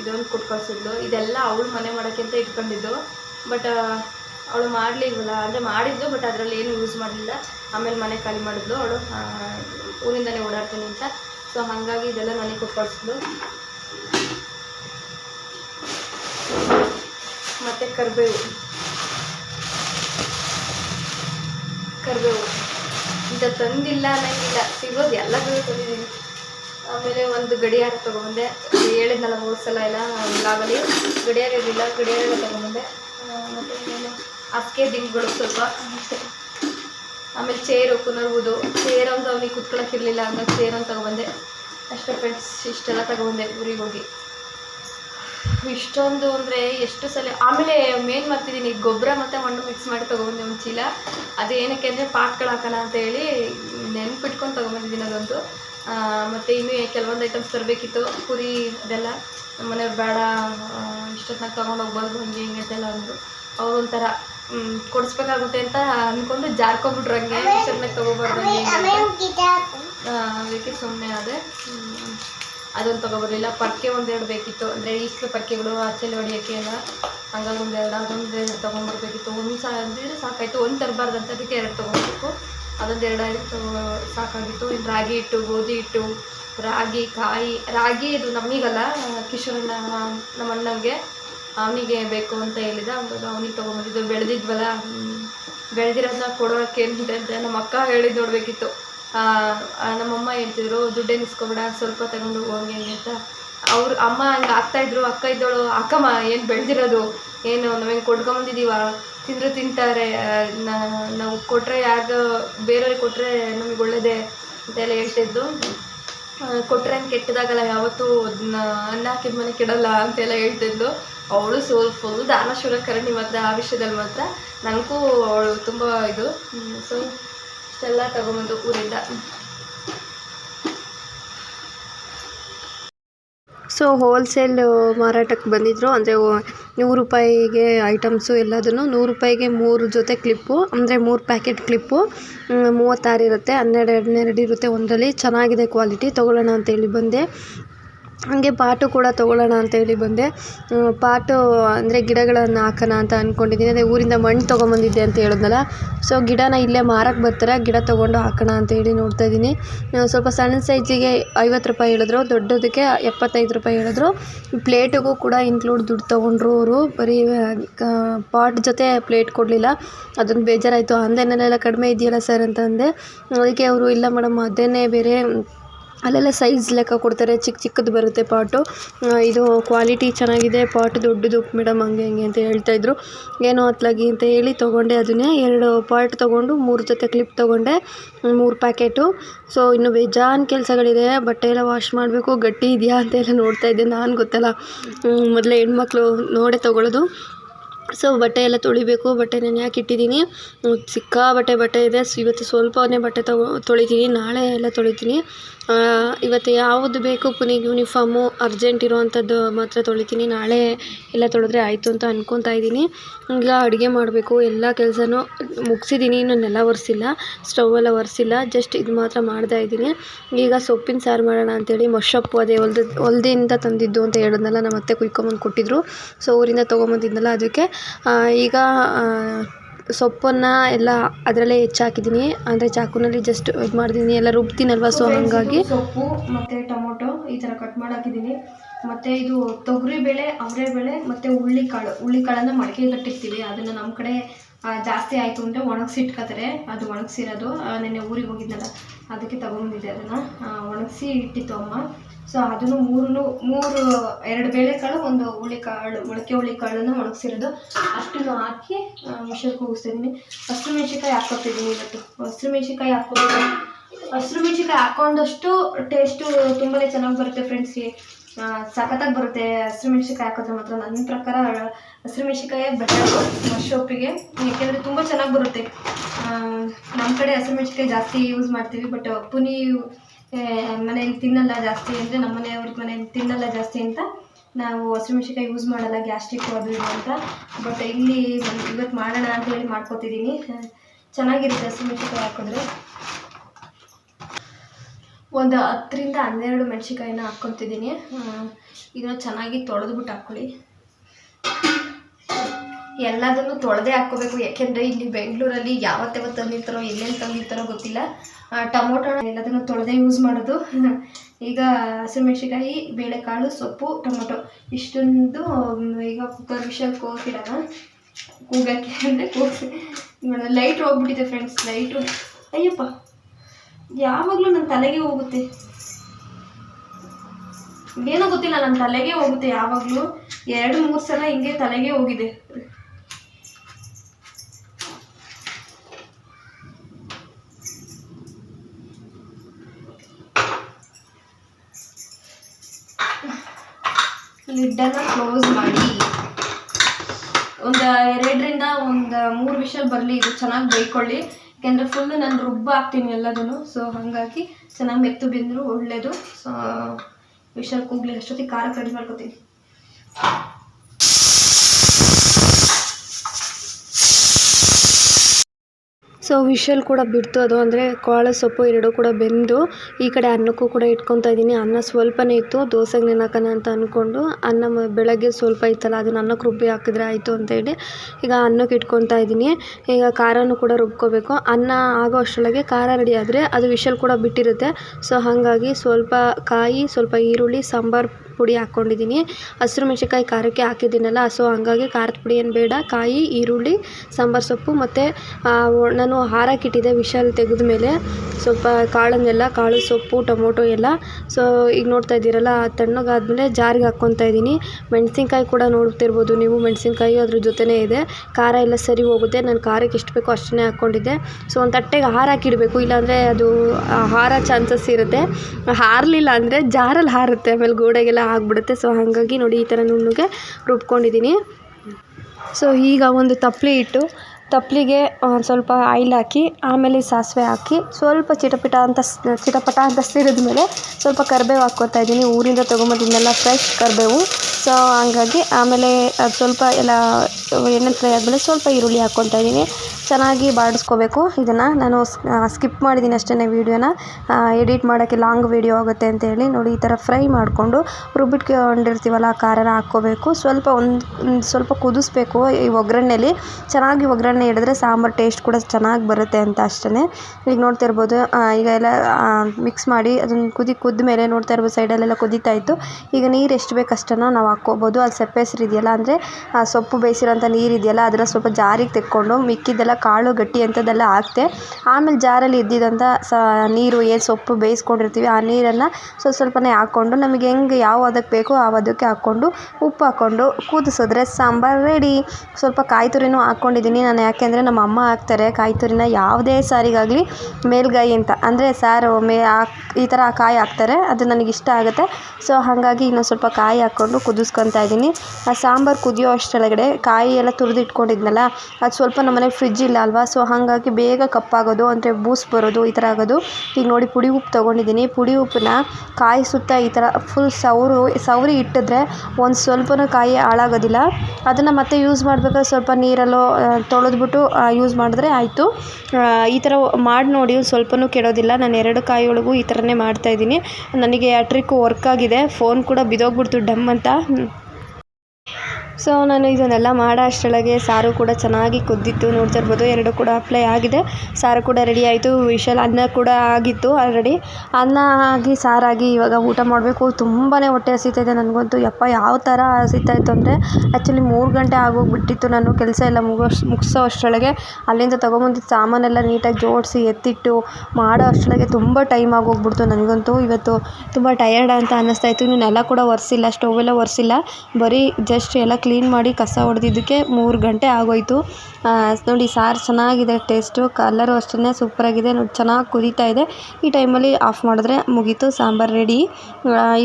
ಇದೊಂದು ಕೊಟ್ಟು ಇದೆಲ್ಲ ಅವಳು ಮನೆ ಮಾಡೋಕ್ಕೆ ಅಂತ ಇಟ್ಕೊಂಡಿದ್ದು. ಬಟ್ ಅವಳು ಮಾಡಲಿಲ್ವಲ್ಲ, ಅಂದರೆ ಮಾಡಿದ್ಲು ಬಟ್ ಅದರಲ್ಲಿ ಏನು ಯೂಸ್ ಮಾಡಲಿಲ್ಲ. ಆಮೇಲೆ ಮನೆ ಖಾಲಿ ಮಾಡಿದ್ಲು. ಅವಳು ಊರಿಂದಲೇ ಓಡಾಡ್ತೀನಿ ಅಂತ. ಸೊ ಹಾಗಾಗಿ ಇದೆಲ್ಲ ನನಗೆ ಕೊಟ್ಟು ಮತ್ತು ಕರಿಬೇವು. ಕರಿಬೇವು. ಇಂಥ ತಂದಿಲ್ಲ ಅನ್ನಂಗಿಲ್ಲ. ಸಿಗೋದು ಎಲ್ಲದೂ ತಂದಿದ್ದೀನಿ. ಆಮೇಲೆ ಒಂದು ಗಡಿಯಾರ ತೊಗೊಂಬಂದೆ ಹೇಳಿದ್ನಲ್ಲ ಮೂರು ಸಲ ಎಲ್ಲ ಲಾಗಲ್ಲಿ ಗಡಿಯಾರ ಇರಲಿಲ್ಲ, ಗಡಿಯಾರ ಎಲ್ಲ ಮತ್ತೆ ಅಕ್ಕೆ ದಿಂಗ್ಗಳು ಸ್ವಲ್ಪ. ಆಮೇಲೆ ಚೇರು ಕುನರ್ಬೋದು ಚೇರ್ ಒಂದು ಅವನಿಗೆ ಕುತ್ಕೊಳಕ್ಕಿರಲಿಲ್ಲ ಹಂಗಾಗಿ ಚೇರ್ ಒಂದು ತೊಗೊಬಂದೆ ಅಷ್ಟೇ ಫ್ರೆಂಡ್ಸ್ ಇಷ್ಟೆಲ್ಲ ತೊಗೊಬಂದೆ ಊರಿಗೆ ಹೋಗಿ. ಇಷ್ಟೊಂದು ಅಂದರೆ ಎಷ್ಟು ಸಲ ಆಮೇಲೆ ಮೇನ್ ಮಾಡ್ತಿದ್ದೀನಿ ಗೊಬ್ಬರ ಮತ್ತು ಮಣ್ಣು ಮಿಕ್ಸ್ ಮಾಡಿ ತೊಗೊಬಂದೆ ಒಂದು ಚೀಲ ಅದು ಏನಕ್ಕೆ ಅಂದರೆ ಪಾಟ್ಗಳು ಹಾಕೋಣ ಅಂತ ಹೇಳಿ ನೆನ್ಪಿಟ್ಕೊಂಡು ತೊಗೊಂಬಂದಿದ್ದೀನಿ ಅದೊಂದು. ಮತ್ತು ಇನ್ನೂ ಕೆಲವೊಂದು ಐಟಮ್ಸ್ ತರಬೇಕಿತ್ತು. ಪುರಿ ಅದೆಲ್ಲ ನಮ್ಮ ಮನೆಯವ್ರು ಬೇಡ ಇಷ್ಟೊತ್ತಾಗ ತೊಗೊಂಡು ಹೋಗ್ಬಾರ್ದು ಹಂಗೆ ಹಿಂಗೆ ಅಂತೆಲ್ಲ ಅಂದರು. ಅವ್ರು ಒಂಥರ ಕೊಡಿಸ್ಬೇಕಾಗುತ್ತೆ ಅಂತ ಅಂದ್ಕೊಂಡು ಜಾರ್ಕೊಬಿಟ್ರು ಹಂಗೆ. ಇಷ್ಟೊತ್ತಾಗ ತೊಗೋಬಾರ್ದು ಹಂಗೆ ಅದಕ್ಕೆ ಸುಮ್ಮನೆ ಅದೇ ಅದೊಂದು ತೊಗೊಬರಲಿಲ್ಲ. ಪರ್ಕೆ ಒಂದೆರಡು ಬೇಕಿತ್ತು. ಅಂದರೆ ಈಸ್ಲು ಪರ್ಕೆಗಳು ಆಚೆಲಿ ಹೊಡಿಯೋಕ್ಕೆ ಎಲ್ಲ ಹಂಗಾಗಿ ಒಂದೆರಡು ಅದೊಂದು ಎರಡು ತೊಗೊಂಬರ್ಬೇಕಿತ್ತು. ಒಂದು ಸಾ ಅಂದರೆ ಸಾಕಾಯಿತು. ಒಂದು ಅಂತ ಅದಕ್ಕೆ ಎರಡು ತೊಗೊಬೇಕು ಅದೊಂದು ಎರಡು ಐಟಮ್ ತಗೋ ಸಾಕಾಗಿತ್ತು. ಇನ್ನು ರಾಗಿ ಹಿಟ್ಟು, ಗೋಧಿ ಹಿಟ್ಟು, ರಾಗಿ, ಕಾಯಿ, ರಾಗಿ ಇದು ನಮಗಲ್ಲ ಕಿಶೋರಣ್ಣ, ನಮ್ಮ ಅಣ್ಣನಿಗೆ ಅವನಿಗೆ ಬೇಕು ಅಂತ ಹೇಳಿದ. ಹಂಗಾಗಿ ಅವನಿಗೆ ತೊಗೊಂಬಂದಿದ್ದು. ಬೆಳೆದಿದ್ವಲ್ಲ ಬೆಳೆದಿರೋದನ್ನ ಏನಿದೆ ಅಂತ ನಮ್ಮ ಅಕ್ಕ ಹೇಳಿದ್ದು ನೋಡಬೇಕಿತ್ತು. ನಮ್ಮಮ್ಮ ಹೇಳ್ತಿದ್ರು ದುಡ್ಡೇನು ಇಸ್ಕೊಬೇಡ ಸ್ವಲ್ಪ ತಗೊಂಡು ಹೋಗಿ ಅಂತ. ಅವ್ರು ಅಮ್ಮ ಹಂಗೆ ಆಗ್ತಾಯಿದ್ರು ಅಕ್ಕ ಇದ್ದವಳು ಅಕ್ಕಮ್ಮ ಏನು ಬೆಳೆದಿರೋದು? ಏನು, ನಾವೇನು ಕೊಡ್ಕೊಂಬಂದಿದ್ದೀವ ತಿಂದರೂ ತಿಂತಾರೆ ನಾವು ಕೊಟ್ಟರೆ ಯಾರ್ದು, ಬೇರೆಯವ್ರಿಗೆ ಕೊಟ್ಟರೆ ನಮಗೆ ಒಳ್ಳೇದೇ ಅಂತೆಲ್ಲ ಹೇಳ್ತಿದ್ದು ಕೊಟ್ಟರೆ ಹಂಗೆ ಕೆಟ್ಟದಾಗಲ್ಲ, ಯಾವತ್ತೂ ಅದನ್ನ ಅನ್ನ ಹಾಕಿದ ಮನೆ ಕೆಡಲ್ಲ ಅಂತೆಲ್ಲ ಹೇಳ್ತಿದ್ಲು ಅವಳು ಸೊ ಫುಲ್ ದಾನಶೂರ ಕರಣಿ ಮಾತ್ರ, ಆ ವಿಷಯದಲ್ಲಿ ಮಾತ್ರ. ನನಗೂ ಅವಳು ತುಂಬ ಇದು. ಸೊ ಇಷ್ಟೆಲ್ಲ ತಗೊಂಬಂದು ಊರಿಂದ ಸೊ ಹೋಲ್ಸೇಲ್ ಮಾರಾಟಕ್ಕೆ ಬಂದಿದ್ದರು ಅಂದರೆ ನೂರು ರೂಪಾಯಿಗೆ ಐಟಮ್ಸು ಎಲ್ಲದನ್ನು, ನೂರು ರೂಪಾಯಿಗೆ ಮೂರು ಜೊತೆ ಕ್ಲಿಪ್ಪು ಅಂದರೆ ಮೂರು ಪ್ಯಾಕೆಟ್ ಕ್ಲಿಪ್ಪು ಮೂವತ್ತಾರು ಇರುತ್ತೆ. ಹನ್ನೆರಡು ಹನ್ನೆರಡು ಇರುತ್ತೆ ಒಂದರಲ್ಲಿ. ಚೆನ್ನಾಗಿದೆ ಕ್ವಾಲಿಟಿ ತೊಗೊಳ್ಳೋಣ ಅಂತೇಳಿ ಬಂದೆ. ಹಾಗೆ ಪಾಟು ಕೂಡ ತೊಗೊಳ್ಳೋಣ ಅಂತೇಳಿ ಬಂದೆ. ಪಾಟು ಅಂದರೆ ಗಿಡಗಳನ್ನು ಹಾಕೋಣ ಅಂತ ಅಂದ್ಕೊಂಡಿದ್ದೀನಿ ಅದೇ ಊರಿಂದ ಮಣ್ಣು ತೊಗೊಂಬಂದಿದ್ದೆ ಅಂತ ಹೇಳಿದ್ನಲ್ಲ. ಸೊ ಗಿಡನ ಇಲ್ಲೇ ಮಾರಕ್ಕೆ ಬರ್ತಾರೆ. ಗಿಡ ತೊಗೊಂಡು ಹಾಕೋಣ ಅಂತೇಳಿ ನೋಡ್ತಾ ಇದ್ದೀನಿ. ಸ್ವಲ್ಪ ಸಣ್ಣ ಸೈಜಿಗೆ ಐವತ್ತು ರೂಪಾಯಿ ಹೇಳಿದ್ರು. ದೊಡ್ಡದಕ್ಕೆ ಎಪ್ಪತ್ತೈದು ರೂಪಾಯಿ ಹೇಳಿದ್ರು. ಪ್ಲೇಟಿಗೂ ಕೂಡ ಇನ್ಕ್ಲೂಡ್ ದುಡ್ಡು ತೊಗೊಂಡ್ರು ಅವರು. ಬರೀ ಪಾಟ್ ಜೊತೆ ಪ್ಲೇಟ್ ಕೊಡಲಿಲ್ಲ. ಅದೊಂದು ಬೇಜಾರಾಯಿತು. ಆನ್ಲೈನಲ್ಲೆಲ್ಲ ಕಡಿಮೆ ಇದೆಯಲ್ಲ ಸರ್ ಅಂತ ಅಂದೆ. ಅದಕ್ಕೆ ಅವರು, ಇಲ್ಲ ಮೇಡಮ್ ಅದೇನೇ ಬೇರೆ ಅಲ್ಲೆಲ್ಲ ಸೈಜ್ ಲೆಕ್ಕ ಕೊಡ್ತಾರೆ ಚಿಕ್ಕ ಚಿಕ್ಕದು ಬರುತ್ತೆ ಪಾಟು. ಇದು ಕ್ವಾಲಿಟಿ ಚೆನ್ನಾಗಿದೆ, ಪಾಟ್ ದೊಡ್ಡದು ಮೇಡಮ್ ಹಂಗೆ ಹಿಂಗೆ ಅಂತ ಹೇಳ್ತಾಯಿದ್ರು ಏನೋ ಅತ್ಲಾಗಿ ಅಂತ ಹೇಳಿ ತೊಗೊಂಡೆ ಅದನ್ನೇ. ಎರಡು ಪಾಟ್ ತೊಗೊಂಡು, ಮೂರು ಜೊತೆ ಕ್ಲಿಪ್ ತೊಗೊಂಡೆ, ಮೂರು ಪ್ಯಾಕೆಟು ಸೊ ಇನ್ನು ಬೇಜಾನ್ ಕೆಲಸಗಳಿದೆ. ಬಟ್ಟೆ ಎಲ್ಲ ವಾಶ್ ಮಾಡಬೇಕು, ಗಟ್ಟಿ ಇದೆಯಾ ಅಂತೆಲ್ಲ ನೋಡ್ತಾ ಇದ್ದೆ. ನಾನು ಗೊತ್ತಲ್ಲ ಮೊದಲೇ ಹೆಣ್ಮಕ್ಳು ನೋಡೇ ತೊಗೊಳ್ಳೋದು ಸೊ ಬಟ್ಟೆ ಎಲ್ಲ ತೊಳಿಬೇಕು. ಬಟ್ಟೆ ನೆನೆಯಕ್ಕೆ ಇಟ್ಟಿದ್ದೀನಿ? ಸಿಕ್ಕಾ ಬಟ್ಟೆ ಬಟ್ಟೆ ಇದೆ. ಸೊ ಇವತ್ತು ಸ್ವಲ್ಪನೇ ಬಟ್ಟೆ ತೊಗೊ, ತೊಳಿತೀನಿ. ನಾಳೆ ಎಲ್ಲ ತೊಳಿತೀನಿ. ಇವತ್ತು ಯಾವುದು ಬೇಕು? ಪುನೀಗೆ ಯೂನಿಫಾಮು ಅರ್ಜೆಂಟ್ ಇರುವಂಥದ್ದು ಮಾತ್ರ ತೊಳಿತೀನಿ. ನಾಳೆ ಎಲ್ಲ ತೊಳೆದ್ರೆ ಆಯಿತು ಅಂತ ಅನ್ಕೊತಾ ಇದ್ದೀನಿ. ಈಗ ಅಡುಗೆ ಮಾಡಬೇಕು. ಎಲ್ಲ ಕೆಲಸನೂ ಮುಗಿಸಿದ್ದೀನಿ ಇನ್ನೂ ನೆಲ ಒರೆಸಿಲ್ಲ. ಸ್ಟವ್ ಎಲ್ಲ ಒರೆಸಿಲ್ಲ. ಜಸ್ಟ್ ಇದು ಮಾತ್ರ ಮಾಡ್ತಾ ಇದ್ದೀನಿ. ಈಗ ಸೊಪ್ಪಿನ ಸಾರು ಮಾಡೋಣ ಅಂತೇಳಿ ಮೊಶಪ್ಪು ಅದೇ ಹೊಲ್ದ, ಹೊಲ್ದಿಂದ ತಂದಿದ್ದು ಅಂತ ಹೇಳಿದ್ನಲ್ಲ ನಮ್ಮ ಅತ್ತೆ ಕುಯ್ಕೊಂಬಂದು ಕೊಟ್ಟಿದ್ರು. ಸೊ ಊರಿಂದ ತೊಗೊಂಬಂದಿದ್ನಲ್ಲ ಅದಕ್ಕೆ. ಈಗ ಸೊಪ್ಪನ್ನು ಎಲ್ಲ ಅದರಲ್ಲೇ ಹೆಚ್ಚಾಕಿದ್ದೀನಿ ಅಂದರೆ ಚಾಕುನಲ್ಲಿ ಜಸ್ಟ್ ಇದು ಮಾಡಿದ್ದೀನಿ. ಎಲ್ಲ ರುಬ್ತೀನಲ್ವ? ಸೊ ಹಾಗಾಗಿ. ಸೊಪ್ಪು ಮತ್ತು ಟೊಮೊಟೊ ಈ ಥರ ಕಟ್ ಮಾಡಾಕಿದ್ದೀನಿ ಮತ್ತು ಇದು ತೊಗರಿ ಬೇಳೆ ಅವರೆ ಬೇಳೆ ಮತ್ತು ಹುಳ್ಳಿಕಾಳು ಹುಳ್ಳಿಕಾಳನ್ನು ಮಡಕೆ ಕಟ್ಟಿರ್ತೀವಿ. ಅದನ್ನು ನಮ್ಮ ಕಡೆ ಜಾಸ್ತಿ ಆಯಿತು ಅಂದರೆ ಒಣಗಿಸಿ ಇಟ್ಕೋತಾರೆ ಅದು ಒಣಗಿಸಿರೋದು. ನೆನ್ನೆ ಊರಿಗೆ ಹೋಗಿದ್ನಲ್ಲ ಅದಕ್ಕೆ ತಗೊಂಡಿದ್ದೆ ಅದನ್ನು. ಒಣಗಿಸಿ ಇಟ್ಟಿತ್ತು ಅಮ್ಮ. ಸೊ ಅದನ್ನು ಮೂರು ಮೂರು, ಎರಡು ಬೇಳೆಕಾಳು, ಒಂದು ಹುಳಿಕಾಳು, ಮೊಳಕೆ ಹುಳಿಕಾಳನ್ನು ಒಣಗಿಸಿರೋದು. ಅಷ್ಟನ್ನು ಹಾಕಿ ಮಿಷನ್ ಕೂಗಿಸ್ತಿದ್ದೀನಿ ಹಸಿರು ಮೆಣಸಿನ್ಕಾಯಿ ಹಾಕ್ಕೊತಿದ್ದೀನಿ ಇವತ್ತು. ಹಸಿರು ಮೆಣಸಿನ್ಕಾಯಿ ಹಾಕೋದು ಹಸಿರು ಮೆಣಸಿನ್ಕಾಯಿ ಹಾಕೊಂಡಷ್ಟು ಟೇಸ್ಟು ತುಂಬಾ ಚೆನ್ನಾಗಿ ಬರುತ್ತೆ ಫ್ರೆಂಡ್ಸ್ ಸಖತ್ತಾಗಿ ಬರುತ್ತೆ ಹಸಿರು ಮೆಣಸಿನ್ಕಾಯಿ ಹಾಕಿದ್ರೆ ಮಾತ್ರ. ನನ್ನ ಪ್ರಕಾರ ಹಸಿರು ಮೆಣಸಿನ್ಕಾಯೇ ಬೆಟರ್ ಶೋಪಿಗೆ ಯಾಕೆಂದರೆ ತುಂಬ ಚೆನ್ನಾಗಿ ಬರುತ್ತೆ. ನಮ್ಮ ಕಡೆ ಹಸಿರು ಮೆಣಸಿನ್ಕಾಯಿ ಜಾಸ್ತಿ ಯೂಸ್ ಮಾಡ್ತೀವಿ ಬಟ್ ಪುನಿ ಮನೇಲಿ ತಿನ್ನಲ್ಲ ಜಾಸ್ತಿ ಅಂದರೆ ನಮ್ಮ ಮನೆಯವ್ರ ಮನೇಲಿ ತಿನ್ನಲ್ಲ ಜಾಸ್ತಿ ಅಂತ ನಾವು ಹಸಿರು ಮೆಣಸಿನ್ಕಾಯಿ ಯೂಸ್ ಮಾಡಲ್ಲ ಗ್ಯಾಸ್ಟ್ರಿಕ್ ಅದು ಇದು ಅಂತ. ಬಟ್ ಇಲ್ಲಿ ಇವತ್ತು ಮಾಡೋಣ ಅಂತ ಹೇಳಿ ಮಾಡ್ಕೊತಿದ್ದೀನಿ ಚೆನ್ನಾಗಿರುತ್ತೆ ಹಸಿರು ಮೆಣಸಿನ್ಕಾಯಿ ಹಾಕಿದ್ರೆ. ಒಂದು ಹತ್ತರಿಂದ ಹನ್ನೆರಡು ಮೆಣಸಿನ್ಕಾಯಿನ ಹಾಕ್ಕೊತಿದ್ದೀನಿ ಇದನ್ನು ಚೆನ್ನಾಗಿ ತೊಳೆದ್ಬಿಟ್ಟು ಹಾಕ್ಕೊಳ್ಳಿ ಎಲ್ಲದನ್ನು ತೊಳೆದೇ ಹಾಕೋಬೇಕು ಯಾಕೆಂದರೆ ಇಲ್ಲಿ ಬೆಂಗಳೂರಲ್ಲಿ ಯಾವತ್ತೆ ತಂದಿರ್ತಾರೋ, ಎಲ್ಲೆಲ್ಲಿ ತಂದಿರ್ತಾರೋ ಗೊತ್ತಿಲ್ಲ. ಟೊಮೊಟೊ ಎಲ್ಲದನ್ನು ತೊಳೆದೇ ಯೂಸ್ ಮಾಡೋದು. ಈಗ ಹಸಿಮೆಣ್ಸಿಕಾಯಿ ಬೇಳೆಕಾಳು, ಸೊಪ್ಪು, ಟೊಮೊಟೊ ಇಷ್ಟೊಂದು ಈಗ ಕುಕ್ಕರ್ ವಿಷಯಕ್ಕೆ ಹೋಗಿಡೋಣ ಕೂಗಕ್ಕೆ ಅಂದರೆ ಕೂಗಿ ಲೈಟ್ ಹೋಗ್ಬಿಟ್ಟಿದೆ ಫ್ರೆಂಡ್ಸ್ ಲೈಟು ಅಯ್ಯಪ್ಪ, ಯಾವಾಗಲೂ ನನ್ನ ತಲೆಗೆ ಹೋಗುತ್ತೆ. ಏನೋ ಗೊತ್ತಿಲ್ಲ ನನ್ನ ತಲೆಗೆ ಹೋಗುತ್ತೆ ಯಾವಾಗಲೂ. ಎರಡು ಮೂರು ಸಲ ಹಿಂಗೆ ತಲೆಗೆ ಹೋಗಿದೆ. ಲಿಡ್ಡನ್ನು ಕ್ಲೋಸ್ ಮಾಡಿ. ಒಂದು ಎರಡರಿಂದ ಒಂದು ಮೂರು ವಿಷಲ್ ಬರಲಿ, ಇದು ಚೆನ್ನಾಗಿ ಬೇಯ್ಕೊಳ್ಳಿ. ಯಾಕೆಂದರೆ ಫುಲ್ಲು ನಾನು ರುಬ್ಬ ಹಾಕ್ತೀನಿ ಎಲ್ಲದನ್ನು ಸೊ ಹಾಗಾಗಿ ಚೆನ್ನಾಗಿ ಮೆತ್ತು ಬೆಂದರೂ ಒಳ್ಳೆಯದು ಸೊ ವಿಷಲ್ ಕೂಗ್ಲಿ, ಅಷ್ಟೊತ್ತಿಗೆ ಖಾರ ಕಡಿಮೆ ಮಾಡ್ಕೊತೀನಿ. ಸೊ ವಿಷಲ್ ಕೂಡ ಬಿಡ್ತು. ಅದು ಅಂದರೆ ಕಾಳು, ಸೊಪ್ಪು ಎರಡೂ ಕೂಡ ಬೆಂದು ಈ ಕಡೆ ಅನ್ನಕ್ಕೂ ಕೂಡ ಇಟ್ಕೊತಾ ಇದ್ದೀನಿ. ಅನ್ನ ಸ್ವಲ್ಪನೇ ಇತ್ತು. ದೋಸೆಗೆ ನೆನಕೋಣ ಅಂತ ಅಂದ್ಕೊಂಡು ಅನ್ನ ಬೆಳಗ್ಗೆ ಸ್ವಲ್ಪ ಇತ್ತಲ್ಲ, ಅದನ್ನು ಅನ್ನಕ್ಕೆ ರುಬ್ಬಿ ಹಾಕಿದ್ರೆ ಆಯಿತು ಅಂತೇಳಿ ಈಗ ಅನ್ನಕ್ಕೆ ಇಟ್ಕೊತಾ ಇದ್ದೀನಿ. ಈಗ ಖಾರನೂ ಕೂಡ ರುಬ್ಕೋಬೇಕು. ಅನ್ನ ಆಗೋ ಅಷ್ಟರೊಳಗೆ ಖಾರ ರೆಡಿ ಆದರೆ ಅದು ವಿಷಲ್ ಕೂಡ ಬಿಟ್ಟಿರುತ್ತೆ. ಸೊ ಹಾಗಾಗಿ ಸ್ವಲ್ಪ ಕಾಯಿ, ಸ್ವಲ್ಪ ಈರುಳ್ಳಿ, ಸಾಂಬಾರು ಪುಡಿ ಹಾಕ್ಕೊಂಡಿದ್ದೀನಿ. ಹಸಿರು ಮೆಣಸಿನ್ಕಾಯಿ ಖಾರಕ್ಕೆ ಹಾಕಿದ್ದೀನಲ್ಲ, ಸೊ ಹಂಗಾಗಿ ಖಾರದ ಪುಡಿ ಏನು ಬೇಡ, ಕಾಯಿ, ಈರುಳ್ಳಿ, ಸಾಂಬಾರು ಸೊಪ್ಪು ಮತ್ತು ನಾನು ಹಾರಕ್ಕಿಟ್ಟಿದ್ದೆ ವಿಶಾಲ್ ತೆಗೆದ ಮೇಲೆ ಸ್ವಲ್ಪ ಕಾಳನ್ನೆಲ್ಲ, ಕಾಳು ಸೊಪ್ಪು, ಟೊಮೊಟೊ ಎಲ್ಲ. ಸೊ ಈಗ ನೋಡ್ತಾ ಇದ್ದೀರಲ್ಲ ತಣ್ಣಗಾದ್ಮೇಲೆ ಜಾರಿಗೆ ಹಾಕ್ಕೊತಾ ಇದ್ದೀನಿ. ಮೆಣಸಿನ್ಕಾಯಿ ಕೂಡ ನೋಡ್ತಿರ್ಬೋದು ನೀವು, ಮೆಣಸಿನ್ಕಾಯಿ ಅದ್ರ ಜೊತೆನೇ ಇದೆ. ಖಾರ ಎಲ್ಲ ಸರಿ ಹೋಗುತ್ತೆ, ನಾನು ಖಾರಕ್ಕೆ ಎಷ್ಟು ಬೇಕೋ ಅಷ್ಟನ್ನೇ ಹಾಕ್ಕೊಂಡಿದ್ದೆ. ಸೊ ಒಂದು ತಟ್ಟೆಗೆ ಹಾರ ಹಾಕಿಡಬೇಕು, ಇಲ್ಲಾಂದರೆ ಅದು ಹಾರ ಚಾನ್ಸಸ್ ಇರುತ್ತೆ. ಹಾರಲಿಲ್ಲ ಅಂದರೆ ಜಾರಲ್ಲಿ ಹಾರುತ್ತೆ, ಆಮೇಲೆ ಗೋಡೆಗೆಲ್ಲ ಆಗ್ಬಿಡುತ್ತೆ. ಸೊ ಹಾಗಾಗಿ ನೋಡಿ ಈ ಥರ ನುಣ್ಣಗೆ ರುಬ್ಕೊಂಡಿದ್ದೀನಿ. ಸೊ ಈಗ ಒಂದು ತಪ್ಪಲಿ ಇಟ್ಟು ತಪ್ಪಲಿಗೆ ಸ್ವಲ್ಪ ಆಯಿಲ್ ಹಾಕಿ, ಆಮೇಲೆ ಸಾಸಿವೆ ಹಾಕಿ, ಸ್ವಲ್ಪ ಚಿಟಪಿಟ ಅಂತ ಚಿಟಪಟ ಅಂತ ಸಿಡಿದ ಮೇಲೆ ಸ್ವಲ್ಪ ಕರಿಬೇವು ಹಾಕ್ಕೊತಾ ಇದ್ದೀನಿ. ಊರಿಂದ ತೊಗೊಂಬಂದಿದ್ನೆಲ್ಲ ಫ್ರೆಶ್ ಕರಿಬೇವು. ಸೊ ಹಂಗಾಗಿ ಆಮೇಲೆ ಅದು ಸ್ವಲ್ಪ ಎಲ್ಲ ಎಣ್ಣೆ ಫ್ರೈ ಆದಮೇಲೆ ಸ್ವಲ್ಪ ಈರುಳ್ಳಿ ಹಾಕ್ಕೊತಾ ಇದ್ದೀನಿ. ಚೆನ್ನಾಗಿ ಬಾಡಿಸ್ಕೋಬೇಕು. ಇದನ್ನು ನಾನು ಸ್ಕಿಪ್ ಮಾಡಿದ್ದೀನಿ ಅಷ್ಟೇ ವೀಡಿಯೋನ. ಎಡಿಟ್ ಮಾಡೋಕ್ಕೆ ಲಾಂಗ್ ವೀಡಿಯೋ ಆಗುತ್ತೆ ಅಂತೇಳಿ ನೋಡಿ ಈ ಥರ ಫ್ರೈ ಮಾಡಿಕೊಂಡು ರುಬ್ಬಿಟ್ಕೊಂಡಿರ್ತೀವಲ್ಲ ಆ ಖಾರನ ಹಾಕ್ಕೋಬೇಕು. ಸ್ವಲ್ಪ ಒಂದು ಸ್ವಲ್ಪ ಕುದಿಸ್ಬೇಕು. ಈ ಒಗ್ಗರಣೆಯಲ್ಲಿ ಚೆನ್ನಾಗಿ ಒಗ್ಗರಣೆ ಹಿಡಿದ್ರೆ ಸಾಂಬಾರು ಟೇಸ್ಟ್ ಕೂಡ ಚೆನ್ನಾಗಿ ಬರುತ್ತೆ ಅಂತ ಅಷ್ಟೇ ಈಗ ನೋಡ್ತಾ ಇರ್ಬೋದು ಈಗ ಎಲ್ಲ ಮಿಕ್ಸ್ ಮಾಡಿ ಅದನ್ನು ಕುದಿ, ಕುದ್ದ ಮೇಲೆ ನೋಡ್ತಾ ಇರ್ಬೋದು ಸೈಡಲ್ಲೆಲ್ಲ ಕುದೀತಾ ಇತ್ತು. ಈಗ ನೀರು ಎಷ್ಟು ಬೇಕು ಅಷ್ಟನ್ನು ನಾವು ಹಾಕ್ಕೋಬೋದು. ಅಲ್ಲಿ ಸಪ್ಪೆ ಹೆಸ್ರು ಇದೆಯಲ್ಲ ಅಂದರೆ ಸೊಪ್ಪು ಬೇಯಿಸಿರೋಂಥ ನೀರು ಇದೆಯಲ್ಲ ಅದನ್ನು ಸ್ವಲ್ಪ ಜಾರಿಗೆ ತೆಕ್ಕೊಂಡು ಮಿಕ್ಕಿದ್ದೆಲ್ಲ ಕಾಳು ಗಟ್ಟಿ ಅಂಥದ್ದೆಲ್ಲ ಹಾಕ್ದೆ ಆಮೇಲೆ ಜಾರಲ್ಲಿ ಇದ್ದಿದ್ದಂಥ ಸ, ನೀರು, ಏನು ಸೊಪ್ಪು ಬೇಯಿಸ್ಕೊಂಡಿರ್ತೀವಿ, ಆ ನೀರನ್ನು ಸ್ವಲ್ಪ ಸ್ವಲ್ಪನೇ ಹಾಕ್ಕೊಂಡು ನಮಗೆ ಹೆಂಗೆ ಯಾವ ಅದಕ್ಕೆ ಬೇಕೋ ಆ ಅದಕ್ಕೆ ಹಾಕ್ಕೊಂಡು ಉಪ್ಪು ಹಾಕ್ಕೊಂಡು ಕುದಿಸಿದ್ರೆ ಸಾಂಬಾರು ರೆಡಿ. ಸ್ವಲ್ಪ ಕಾಯಿ ತುರಿನೂ ಹಾಕ್ಕೊಂಡಿದ್ದೀನಿ ನಾನು ಯಾಕೆಂದರೆ ನಮ್ಮ ಅಮ್ಮ ಹಾಕ್ತಾರೆ ಕಾಯಿ ತುರಿನ ಯಾವುದೇ ಸಾರಿಗಾಗಲಿ ಮೇಲ್ಗಾಯಿ ಅಂತ. ಅಂದರೆ ಸಾರು ಮೇ ಈ ಥರ ಕಾಯಿ ಹಾಕ್ತಾರೆ, ಅದು ನನಗೆ ಇಷ್ಟ ಆಗುತ್ತೆ. ಸೊ, ಹಾಗಾಗಿ ಇನ್ನೊಂದು ಸ್ವಲ್ಪ ಕಾಯಿ ಹಾಕ್ಕೊಂಡು ಕುದಿಸ್ಕೊತಾ ಇದ್ದೀನಿ ಆ ಸಾಂಬಾರು ಕುದಿಯೋ ಅಷ್ಟರೊಳಗಡೆ ಕಾಯಿ ಎಲ್ಲ ತುರಿದಿಟ್ಕೊಂಡಿದ್ನಲ್ಲ, ಅದು ಸ್ವಲ್ಪ ನಮ್ಮನೆ ಫ್ರಿಜ್ ಇಲ್ಲ ಅಲ್ವಾ? ಸೊ ಹಾಗಾಗಿ ಬೇಗ ಕಪ್ಪಾಗೋದು, ಅಂದರೆ ಬೂಸ್ ಬರೋದು ಈ ಥರ ಆಗೋದು. ಈಗ ನೋಡಿ, ಪುಡಿ ಉಪ್ಪು ತೊಗೊಂಡಿದ್ದೀನಿ. ಪುಡಿ ಉಪ್ಪನ್ನ ಕಾಯಿ ಸುತ್ತ ಈ ಥರ ಫುಲ್ ಸೌರು ಸವರಿ ಇಟ್ಟಿದ್ರೆ ಒಂದು ಸ್ವಲ್ಪನೂ ಕಾಯಿ ಹಾಳಾಗೋದಿಲ್ಲ. ಅದನ್ನು ಮತ್ತೆ ಯೂಸ್ ಮಾಡಬೇಕಾದ್ರೆ ಸ್ವಲ್ಪ ನೀರಲ್ಲೋ ತೊಳೆದ್ಬಿಟ್ಟು ಯೂಸ್ ಮಾಡಿದ್ರೆ ಆಯಿತು. ಈ ಥರ ಮಾಡಿ ನೋಡಿ ಸ್ವಲ್ಪನೂ ಕೆಡೋದಿಲ್ಲ. ನಾನು ಎರಡು ಕಾಯಿಯೊಳಗೂ ಈ ಥರನೇ ಮಾಡ್ತಾಯಿದ್ದೀನಿ ನನಗೆ ಆ ಟ್ರಿಕ್ ವರ್ಕ್ ಆಗಿದೆ. ಫೋನ್ ಕೂಡ ಬಿದ್ದೋಗ್ಬಿಡ್ತು ಡಮ್ ಅಂತ. ಸೊ ನಾನು ಇದನ್ನೆಲ್ಲ ಮಾಡೋ, ಅಷ್ಟರೊಳಗೆ ಸಾರು ಕೂಡ ಚೆನ್ನಾಗಿ ಕುದ್ದಿತ್ತು. ನೋಡ್ತಾ ಇರ್ಬೋದು, ಎರಡು ಕೂಡ ಅಪ್ಲೈ ಆಗಿದೆ. ಸಾರು ಕೂಡ ರೆಡಿ ಆಯಿತು. ವಿಶಲ್ ಅನ್ನ ಕೂಡ ಆಗಿತ್ತು ಆಲ್ರೆಡಿ ಅನ್ನ ಆಗಿ, ಸಾರಾಗಿ ಇವಾಗ ಊಟ ಮಾಡಬೇಕು. ತುಂಬಾ ಹೊಟ್ಟೆ ಹಸಿತೈತೆ ನನಗಂತೂ. ಯಪ್ಪ, ಯಾವ ಥರ ಹಸಿತಾಯಿತ್ತು ಅಂದರೆ ಆ್ಯಕ್ಚುಲಿ ಮೂರು ಗಂಟೆ ಆಗೋಗ್ಬಿಟ್ಟಿತ್ತು ನಾನು. ಕೆಲಸ ಎಲ್ಲ ಮುಗಿಸ್, ಮುಗಿಸೋ ಅಷ್ಟರೊಳಗೆ. ಅಲ್ಲಿಂದ ತೊಗೊಂಬಂದಿದ್ದ ಸಾಮಾನೆಲ್ಲ ನೀಟಾಗಿ ಜೋಡಿಸಿ, ಎತ್ತಿಟ್ಟು ಮಾಡೋ ಅಷ್ಟರೊಳಗೆ ತುಂಬ ಟೈಮ್ ಆಗೋಗ್ಬಿಡ್ತು ನನಗಂತೂ. ಇವತ್ತು ತುಂಬ ಟಯರ್ಡ್ ಅಂತ ಅನ್ನಿಸ್ತಾ ಇತ್ತು. ಇನ್ನು ನೆಲ ಕೂಡ ಒರೆಸಿಲ್ಲ ಸ್ಟೋವ್ ಎಲ್ಲ ಒರೆಸಿಲ್ಲ. ಬರೀ ಜಸ್ಟ್ ಎಲ್ಲ ಕ್ಲೀನ್ ಮಾಡಿ ಕಸ ಹೊಡೆದಿದ್ದಕ್ಕೆ ಮೂರು ಗಂಟೆ ಆಗೋಯಿತು. ನೋಡಿ, ಸಾರು ಚೆನ್ನಾಗಿದೆ ಟೇಸ್ಟು ಕಲರು ಅಷ್ಟೇ ಸೂಪರಾಗಿದೆ ನೋಡಿ, ಚೆನ್ನಾಗಿ ಕುದೀತಾ ಇದೆ. ಈ ಟೈಮಲ್ಲಿ ಆಫ್ ಮಾಡಿದ್ರೆ ಮುಗೀತು, ಸಾಂಬಾರು ರೆಡಿ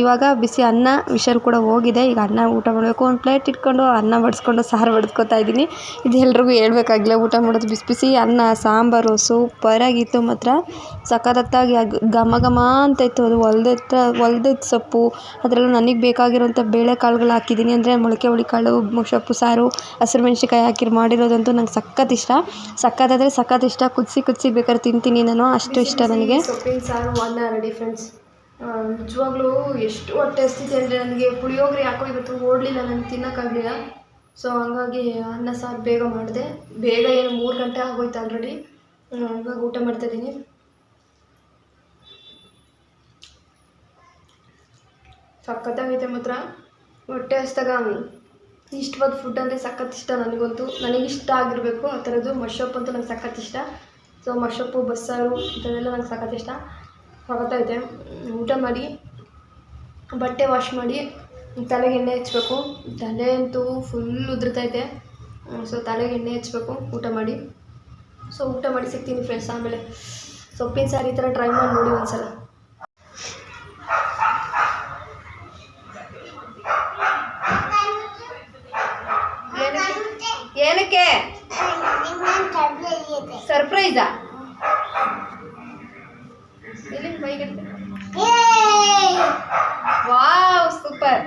ಇವಾಗ ಬಿಸಿ ಅನ್ನ ವಿಷಲ್ ಕೂಡ ಹೋಗಿದೆ. ಈಗ ಅನ್ನ ಊಟ ಮಾಡಬೇಕು. ಒಂದು ಪ್ಲೇಟ್ ಇಟ್ಕೊಂಡು ಅನ್ನ ಬಡಿಸ್ಕೊಂಡು ಸಾರು ಬಡಿಸ್ಕೊತಾ ಇದ್ದೀನಿ. ಇದು ಎಲ್ರಿಗೂ ಹೇಳ್ಬೇಕಾಗಿಲ್ಲ ಊಟ ಮಾಡೋದು ಬಿಸಿ ಬಿಸಿ. ಅನ್ನ, ಸಾಂಬಾರು ಸೂಪರಾಗಿತ್ತು ಮಾತ್ರ. ಸಖತ್ತಾಗಿ ಘಮ ಘಮ ಅಂತ ಇತ್ತು. ಅದು ಹೊಲ್ದ ಹೊಲ್ದದ ಸೊಪ್ಪು. ಅದರಲ್ಲೂ ನನಗೆ ಬೇಕಾಗಿರೋಂಥ ಬೇಳೆಕಾಳುಗಳು ಹಾಕಿದ್ದೀನಿ. ಅಂದರೆ ಮೊಳಕೆ ಹುಳಿಕಾಳು ಸೊಪ್ಪು ಸಾರು, ಹಸಿರು ಮೆಣ್ಸಿನ್ಕಾಯಿ ಹಾಕಿ ಮಾಡಿರೋದಂತೂ ನಂಗೆ ಸಖತ್ ಇಷ್ಟ. ಸಖತ್ ಇಷ್ಟ. ಕುದಿಸಿ ಕುದಿಸಿ ಬೇಕಾದ್ರೆ ತಿಂತೀನಿ ನಾನು. ಅಷ್ಟು ಇಷ್ಟ ನನಗೆ. ಸೊಪ್ಪಿನ ಸಾರು ಅನ್ನ ರೆಡಿ ಫ್ರೆಂಡ್ಸ್ ನಿಜವಾಗ್ಲೂ ಎಷ್ಟು ಹೊಟ್ಟೆ ಹಸ್ತಿದೆ ಅಂದರೆ ನನಗೆ ಪುಳಿಯೋಗರೆ ಯಾಕೋ ಇವತ್ತು ಓಡಲಿಲ್ಲ ನಾನು ತಿನ್ನೋಕ್ಕಾಗಲಿಲ್ಲ. ಸೊ ಹಂಗಾಗಿ ಅನ್ನ ಸಾರು ಬೇಗ ಮಾಡಿದೆ. ಬೇಗ ಏನು ಮೂರು ಗಂಟೆ ಆಗೋಯ್ತು ಆಲ್ರೆಡಿ ಇವಾಗ ಊಟ ಮಾಡ್ತಾಯಿದ್ದೀನಿ ಸಖತ್ತಾಗೈತೆ ಮಾತ್ರ. ಹೊಟ್ಟೆ ಹಸ್ದಾಗ ಇಷ್ಟವಾದ ಫುಡ್ ಅಂದರೆ ಸಖತ್ ಇಷ್ಟ ನನಗಂತೂ. ನನಗೆ ಇಷ್ಟ ಆಗಿರಬೇಕು, ಆ ಥರದ್ದು ಮಶಪ್ ಅಂತೂ ನಂಗೆ ಸಖತ್ ಇಷ್ಟ. ಸೊ ಮಶಪ್ಪು ಬಸ್ಸಾರು ಇಂಥದ್ದೆಲ್ಲ ನಂಗೆ ಸಖತ್ ಇಷ್ಟ. ಸಖತ್ತೈತೆ ಊಟ ಮಾಡಿ, ಬಟ್ಟೆ ವಾಶ್ ಮಾಡಿ, ತಲೆಗೆ ಎಣ್ಣೆ ಹಚ್ಬೇಕು. ತಲೆ ಅಂತೂ ಫುಲ್ ಉದುರ್ತೈತೆ ಸೊ ತಲೆಗೆ ಎಣ್ಣೆ ಹಚ್ಬೇಕು, ಊಟ ಮಾಡಿ. ಸೊ ಊಟ ಮಾಡಿ ಸಿಗ್ತೀನಿ ಫ್ರೆಂಡ್ಸ್ ಆಮೇಲೆ. ಸೊಪ್ಪಿನ ಸಾರಿ ಈ ಥರ ಟ್ರೈ ಮಾಡಿ ನೋಡಿ ಒಂದ್ಸಲ. ಏನಕ್ಕೆ ಸರ್ಪ್ರೈಸಾ ಎಲ್ಲಿ ಮೈಗೆ ವಾವ್ ಸೂಪರ್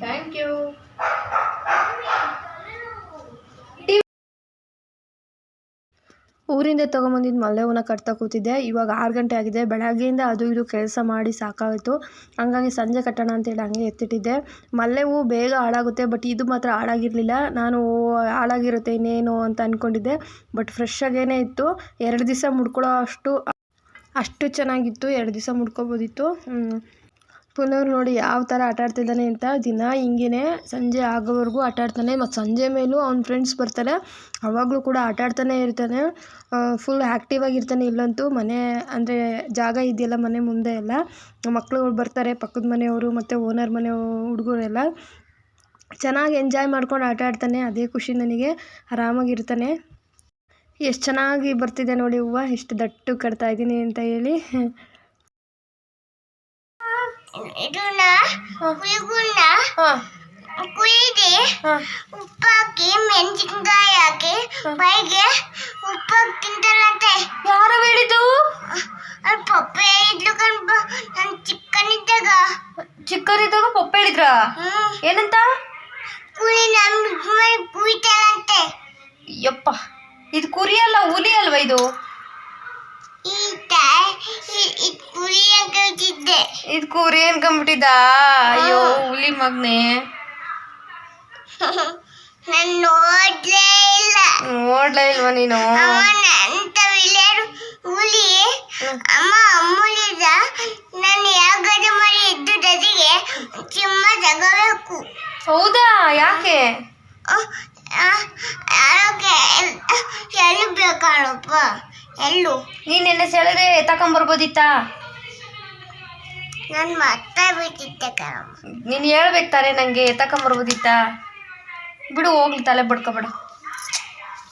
ಥ್ಯಾಂಕ್ ಯು ತೊಗೊಂಬಂದಿದ್ದು ಮಲ್ಲೆ ಹೂವನ್ನ ಕಟ್ತಾ ಕೂತಿದ್ದೆ. ಇವಾಗ ಆರು ಗಂಟೆ ಆಗಿದೆ. ಬೆಳಗ್ಗೆಯಿಂದ ಅದು ಇದು ಕೆಲಸ ಮಾಡಿ ಸಾಕಾಯಿತು. ಹಂಗಾಗಿ ಸಂಜೆ ಕಟ್ಟೋಣ ಅಂತೇಳಿ ಹಂಗೆ ಎತ್ತಿಟ್ಟಿದ್ದೆ. ಮಲ್ಲೆ ಹೂವು ಬೇಗ ಹಾಳಾಗುತ್ತೆ, ಬಟ್ ಇದು ಮಾತ್ರ ಹಾಳಾಗಿರಲಿಲ್ಲ. ನಾನು ಹಾಳಾಗಿರುತ್ತೆ ಇನ್ನೇನು ಅಂತ ಅಂದ್ಕೊಂಡಿದ್ದೆ ಬಟ್ ಫ್ರೆಶ್ ಇತ್ತು. ಎರಡು ದಿವಸ ಮುಡ್ಕೊಳ್ಳೋ ಅಷ್ಟು ಅಷ್ಟು ಚೆನ್ನಾಗಿತ್ತು. ಎರಡು ದಿವಸ ಮುಡ್ಕೋಬೋದಿತ್ತು. ಪುನರ್ ನೋಡಿ ಯಾವ ಥರ ಆಟ ಆಡ್ತಿದ್ದಾನೆ ಅಂತ. ದಿನ ಹಿಂಗೇ ಸಂಜೆ ಆಗೋವರೆಗೂ ಆಟ ಆಡ್ತಾನೆ. ಮತ್ತು ಸಂಜೆ ಮೇಲೂ ಅವ್ನ ಫ್ರೆಂಡ್ಸ್ ಬರ್ತಾರೆ. ಅವಾಗಲೂ ಕೂಡ ಆಟ ಆಡ್ತಾನೆ ಇರ್ತಾನೆ. ಫುಲ್ ಆ್ಯಕ್ಟಿವ್ ಆಗಿರ್ತಾನೆ ಇಲ್ಲಂತೂ ಮನೆ ಅಂದರೆ ಜಾಗ ಇದೆಯಲ್ಲ ಮನೆ ಮುಂದೆ ಎಲ್ಲ. ಮಕ್ಕಳುಗಳು ಬರ್ತಾರೆ ಪಕ್ಕದ ಮನೆಯವರು ಮತ್ತು ಓನರ್ ಮನೆ ಹುಡುಗರೆಲ್ಲ ಚೆನ್ನಾಗಿ ಎಂಜಾಯ್ ಮಾಡ್ಕೊಂಡು ಆಟ ಆಡ್ತಾನೆ. ಅದೇ ಖುಷಿ ನನಗೆ. ಆರಾಮಾಗಿರ್ತಾನೆ. ಎಷ್ಟು ಚೆನ್ನಾಗಿ ಬರ್ತಿದೆ ನೋಡಿ ಹೂವು ಎಷ್ಟು ದಟ್ಟು ಕಟ್ತಾ ಇದ್ದೀನಿ ಅಂತ ಹೇಳಿ. ಇದನ್ನ ಹುಡುಗನ್ನ ಹಾಂ. ಕುಯ್ದು ಉಪ್ಪಾಕಿ ಮೆಣಸಿನ್ಕಾಯಿ ಹಾಕಿ ಬೈಗೆ ಉಪ್ಪಾಕಿ ತಿಂತಾರಂತೆ ಯಾರು ಹೇಳಿದ್ದು? ಅಲ್ಲಿ ಪಪ್ಪೆ ಇದ್ಲು ಕಣ್ಪ ನಾನು ಚಿಕ್ಕನಿದ್ದಾಗ. ಚಿಕ್ಕವರಿದ್ದಾಗ ಪಪ್ಪೆ ಹೇಳಿದ್ರ? ಏನಂತ? ಕುರಿ ನಮ್ಮ ಮೈ ಕುಯ್ತಾರಂತೆ ಯಪ್ಪ ಇದು ಕುರಿ ಅಲ್ಲ ಹುಲಿ ಅಲ್ವಾ ಇದು ಈತ ಈ ಕುರಿ ಅಂತ ಹೇಳ್ತಿದ್ದೆ ಇದು ಕುರಿ ಅನ್ಕೊಂಬಿಟ್ಟಿದ್ದ ಅಯ್ಯೋ ಹುಲಿ ಮಗ್ನೆ. ನಾನು ನೋಡ್ಲೇ ಇಲ್ಲ. ನೋಡ್ಲೇ ಇಲ್ವಾ ನೀನು? ಹುಲಿ. ಅಮ್ಮ ಅಮ್ಮುಲಿದ ನಾನು ಯಾಗದ ಮರಿ ಇದ್ದು ಜೊತೆಗೆ ಚಿಮ್ಮ ತಗೋಬೇಕು ಹೌದಾ? ಯಾಕೆ? ಎಲ್ಲಿ ಬೇಕಾಳಪ್ಪ ಎಲ್ಲು ನೀನ್ ಎಲ್ಲ ಸೆಳೆದ್ರೆ ತಕೊಂಬರ್ಬೋದಿತ್ತಾ? ನಾನು ಮತ್ತೆ ಬಿಟ್ಟಿದ್ದೆ ಕಣಮ್ಮ ನೀನ್ ಹೇಳ್ಬೇಕು ತಾನೇ ನಂಗೆ ತಕೊಂಬರ್ಬೋದಿತ್ತಾ? ಬಿಡು ಹೋಗ್ಲಿ ತಲೆ ಬಡ್ಕೊಬೇಡ.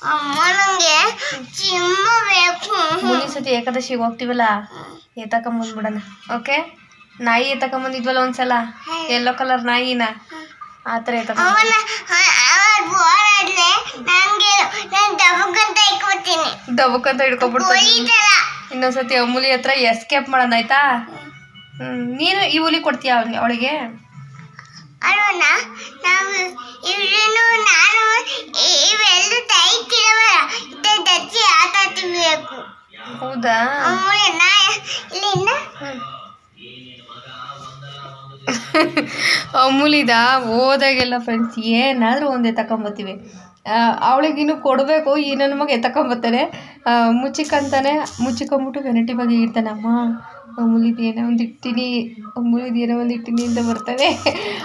ಅಮ್ಮ ನಂಗೆ ಚಿಮ್ಮ ಬೇಕು. ಮುಂದಿನ ಸತಿ ಏಕಾದಶಿಗೆ ಹೋಗ್ತೀವಲ್ಲ? ಎತ್ತಕೊಂಬಂದ್ಬಿಡಣ ಓಕೆ? ನಾಯಿ ಎತ್ತಕೊಂಬಂದಿದ್ವಲ್ಲ ಒಂದ್ಸಲ? ಎಲ್ಲೋ ಕಲರ್ ನಾಯಿನ? ಆ ಥರ ದಬಕ್ಕಂತ ಒಯ್ದಲ್ಲ ಇನ್ನೊಂದ್ಸತಿ ಅಮೂಲಿ ಹತ್ರ ಎಸ್ಕೇಪ್ ಮಾಡೋಣ ಆಯ್ತಾ? ನೀನು ಈ ಹುಲಿ ಕೊಡ್ತೀಯ ಅವ್ನಿಗೆ ಅವಳಿಗೆ? ಅಲ್ವಣ್ಣ ಅಮೂಲಿದ ಹೋದಾಗೆಲ್ಲ ಫ್ರೆಂಡ್ಸ್ ಏನಾದರೂ ಒಂದು ಎತ್ತಕೊಂಬತ್ತೀವಿ ಅವಳಿಗಿನ್ನು ಕೊಡಬೇಕು ಈ ನನ್ನ ಮಗ ಎತ್ತಕೊಂಬತ್ತಾನೆ ಮುಚ್ಚಿಕ್ಕಂತಾನೆ ಮುಚ್ಚಿಕೊಂಬಿಟ್ಟು ವೆರೈಟಿ ಬಗ್ಗೆ ಇಡ್ತಾನೆ ಅಮ್ಮ ಅಮೂಲಿದು ಏನೋ ಒಂದು ಇಟ್ಟಿನಿ ಅಮೂಲಿದು ಏನೋ ಒಂದು ಇಟ್ಟಿನಿ ಅಂತ ಬರ್ತಾನೆ.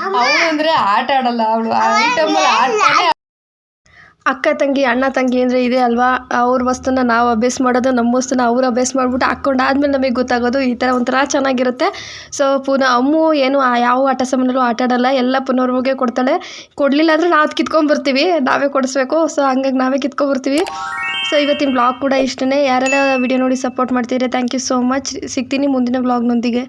ಅವಳು ಅಂದರೆ ಆಟ ಆಡಲ್ಲ ಅವಳು ಆ ಆಟ ಆಡ್ತಾನೆ ಅಕ್ಕ ತಂಗಿ, ಅಣ್ಣ ತಂಗಿ ಅಂದರೆ ಇದೆ ಅಲ್ವಾ? ಅವ್ರ ವಸ್ತುನ ನಾವು ಅಭ್ಯಾಸ ಮಾಡೋದು ನಮ್ಮ ವಸ್ತುನ ಅವ್ರು ಅಭ್ಯಾಸ ಮಾಡಿಬಿಟ್ಟು ಹಾಕ್ಕೊಂಡಾದ್ಮೇಲೆ ನಮಗೆ ಗೊತ್ತಾಗೋದು ಈ ಥರ ಒಂಥರ ಚೆನ್ನಾಗಿರುತ್ತೆ. ಸೊ ಪುನಃ ಅಮ್ಮು ಏನು ಯಾವ ಆಟ ಸಾಮಾನಲ್ಲೂ ಆಟ ಆಡೋಲ್ಲ, ಎಲ್ಲ ಪುನರ್ವಗೆ ಕೊಡ್ತಾಳೆ. ಕೊಡಲಿಲ್ಲ ಅಂದರೆ ನಾವು ಅದು ಕಿತ್ಕೊಂಬರ್ತೀವಿ ನಾವೇ ಕೊಡಿಸ್ಬೇಕು. ಸೊ ಹಂಗಾಗಿ ನಾವೇ ಕಿತ್ಕೊಂಡ್ಬರ್ತೀವಿ. ಸೊ ಇವತ್ತಿನ ಬ್ಲಾಗ್ ಕೂಡ ಇಷ್ಟೇ ಯಾರೆಲ್ಲ ವಿಡಿಯೋ ನೋಡಿ ಸಪೋರ್ಟ್ ಮಾಡ್ತೀರಿ ಥ್ಯಾಂಕ್ ಯು ಸೋ ಮಚ್ ಸಿಗ್ತೀನಿ ಮುಂದಿನ ಬ್ಲಾಗ್ನೊಂದಿಗೆ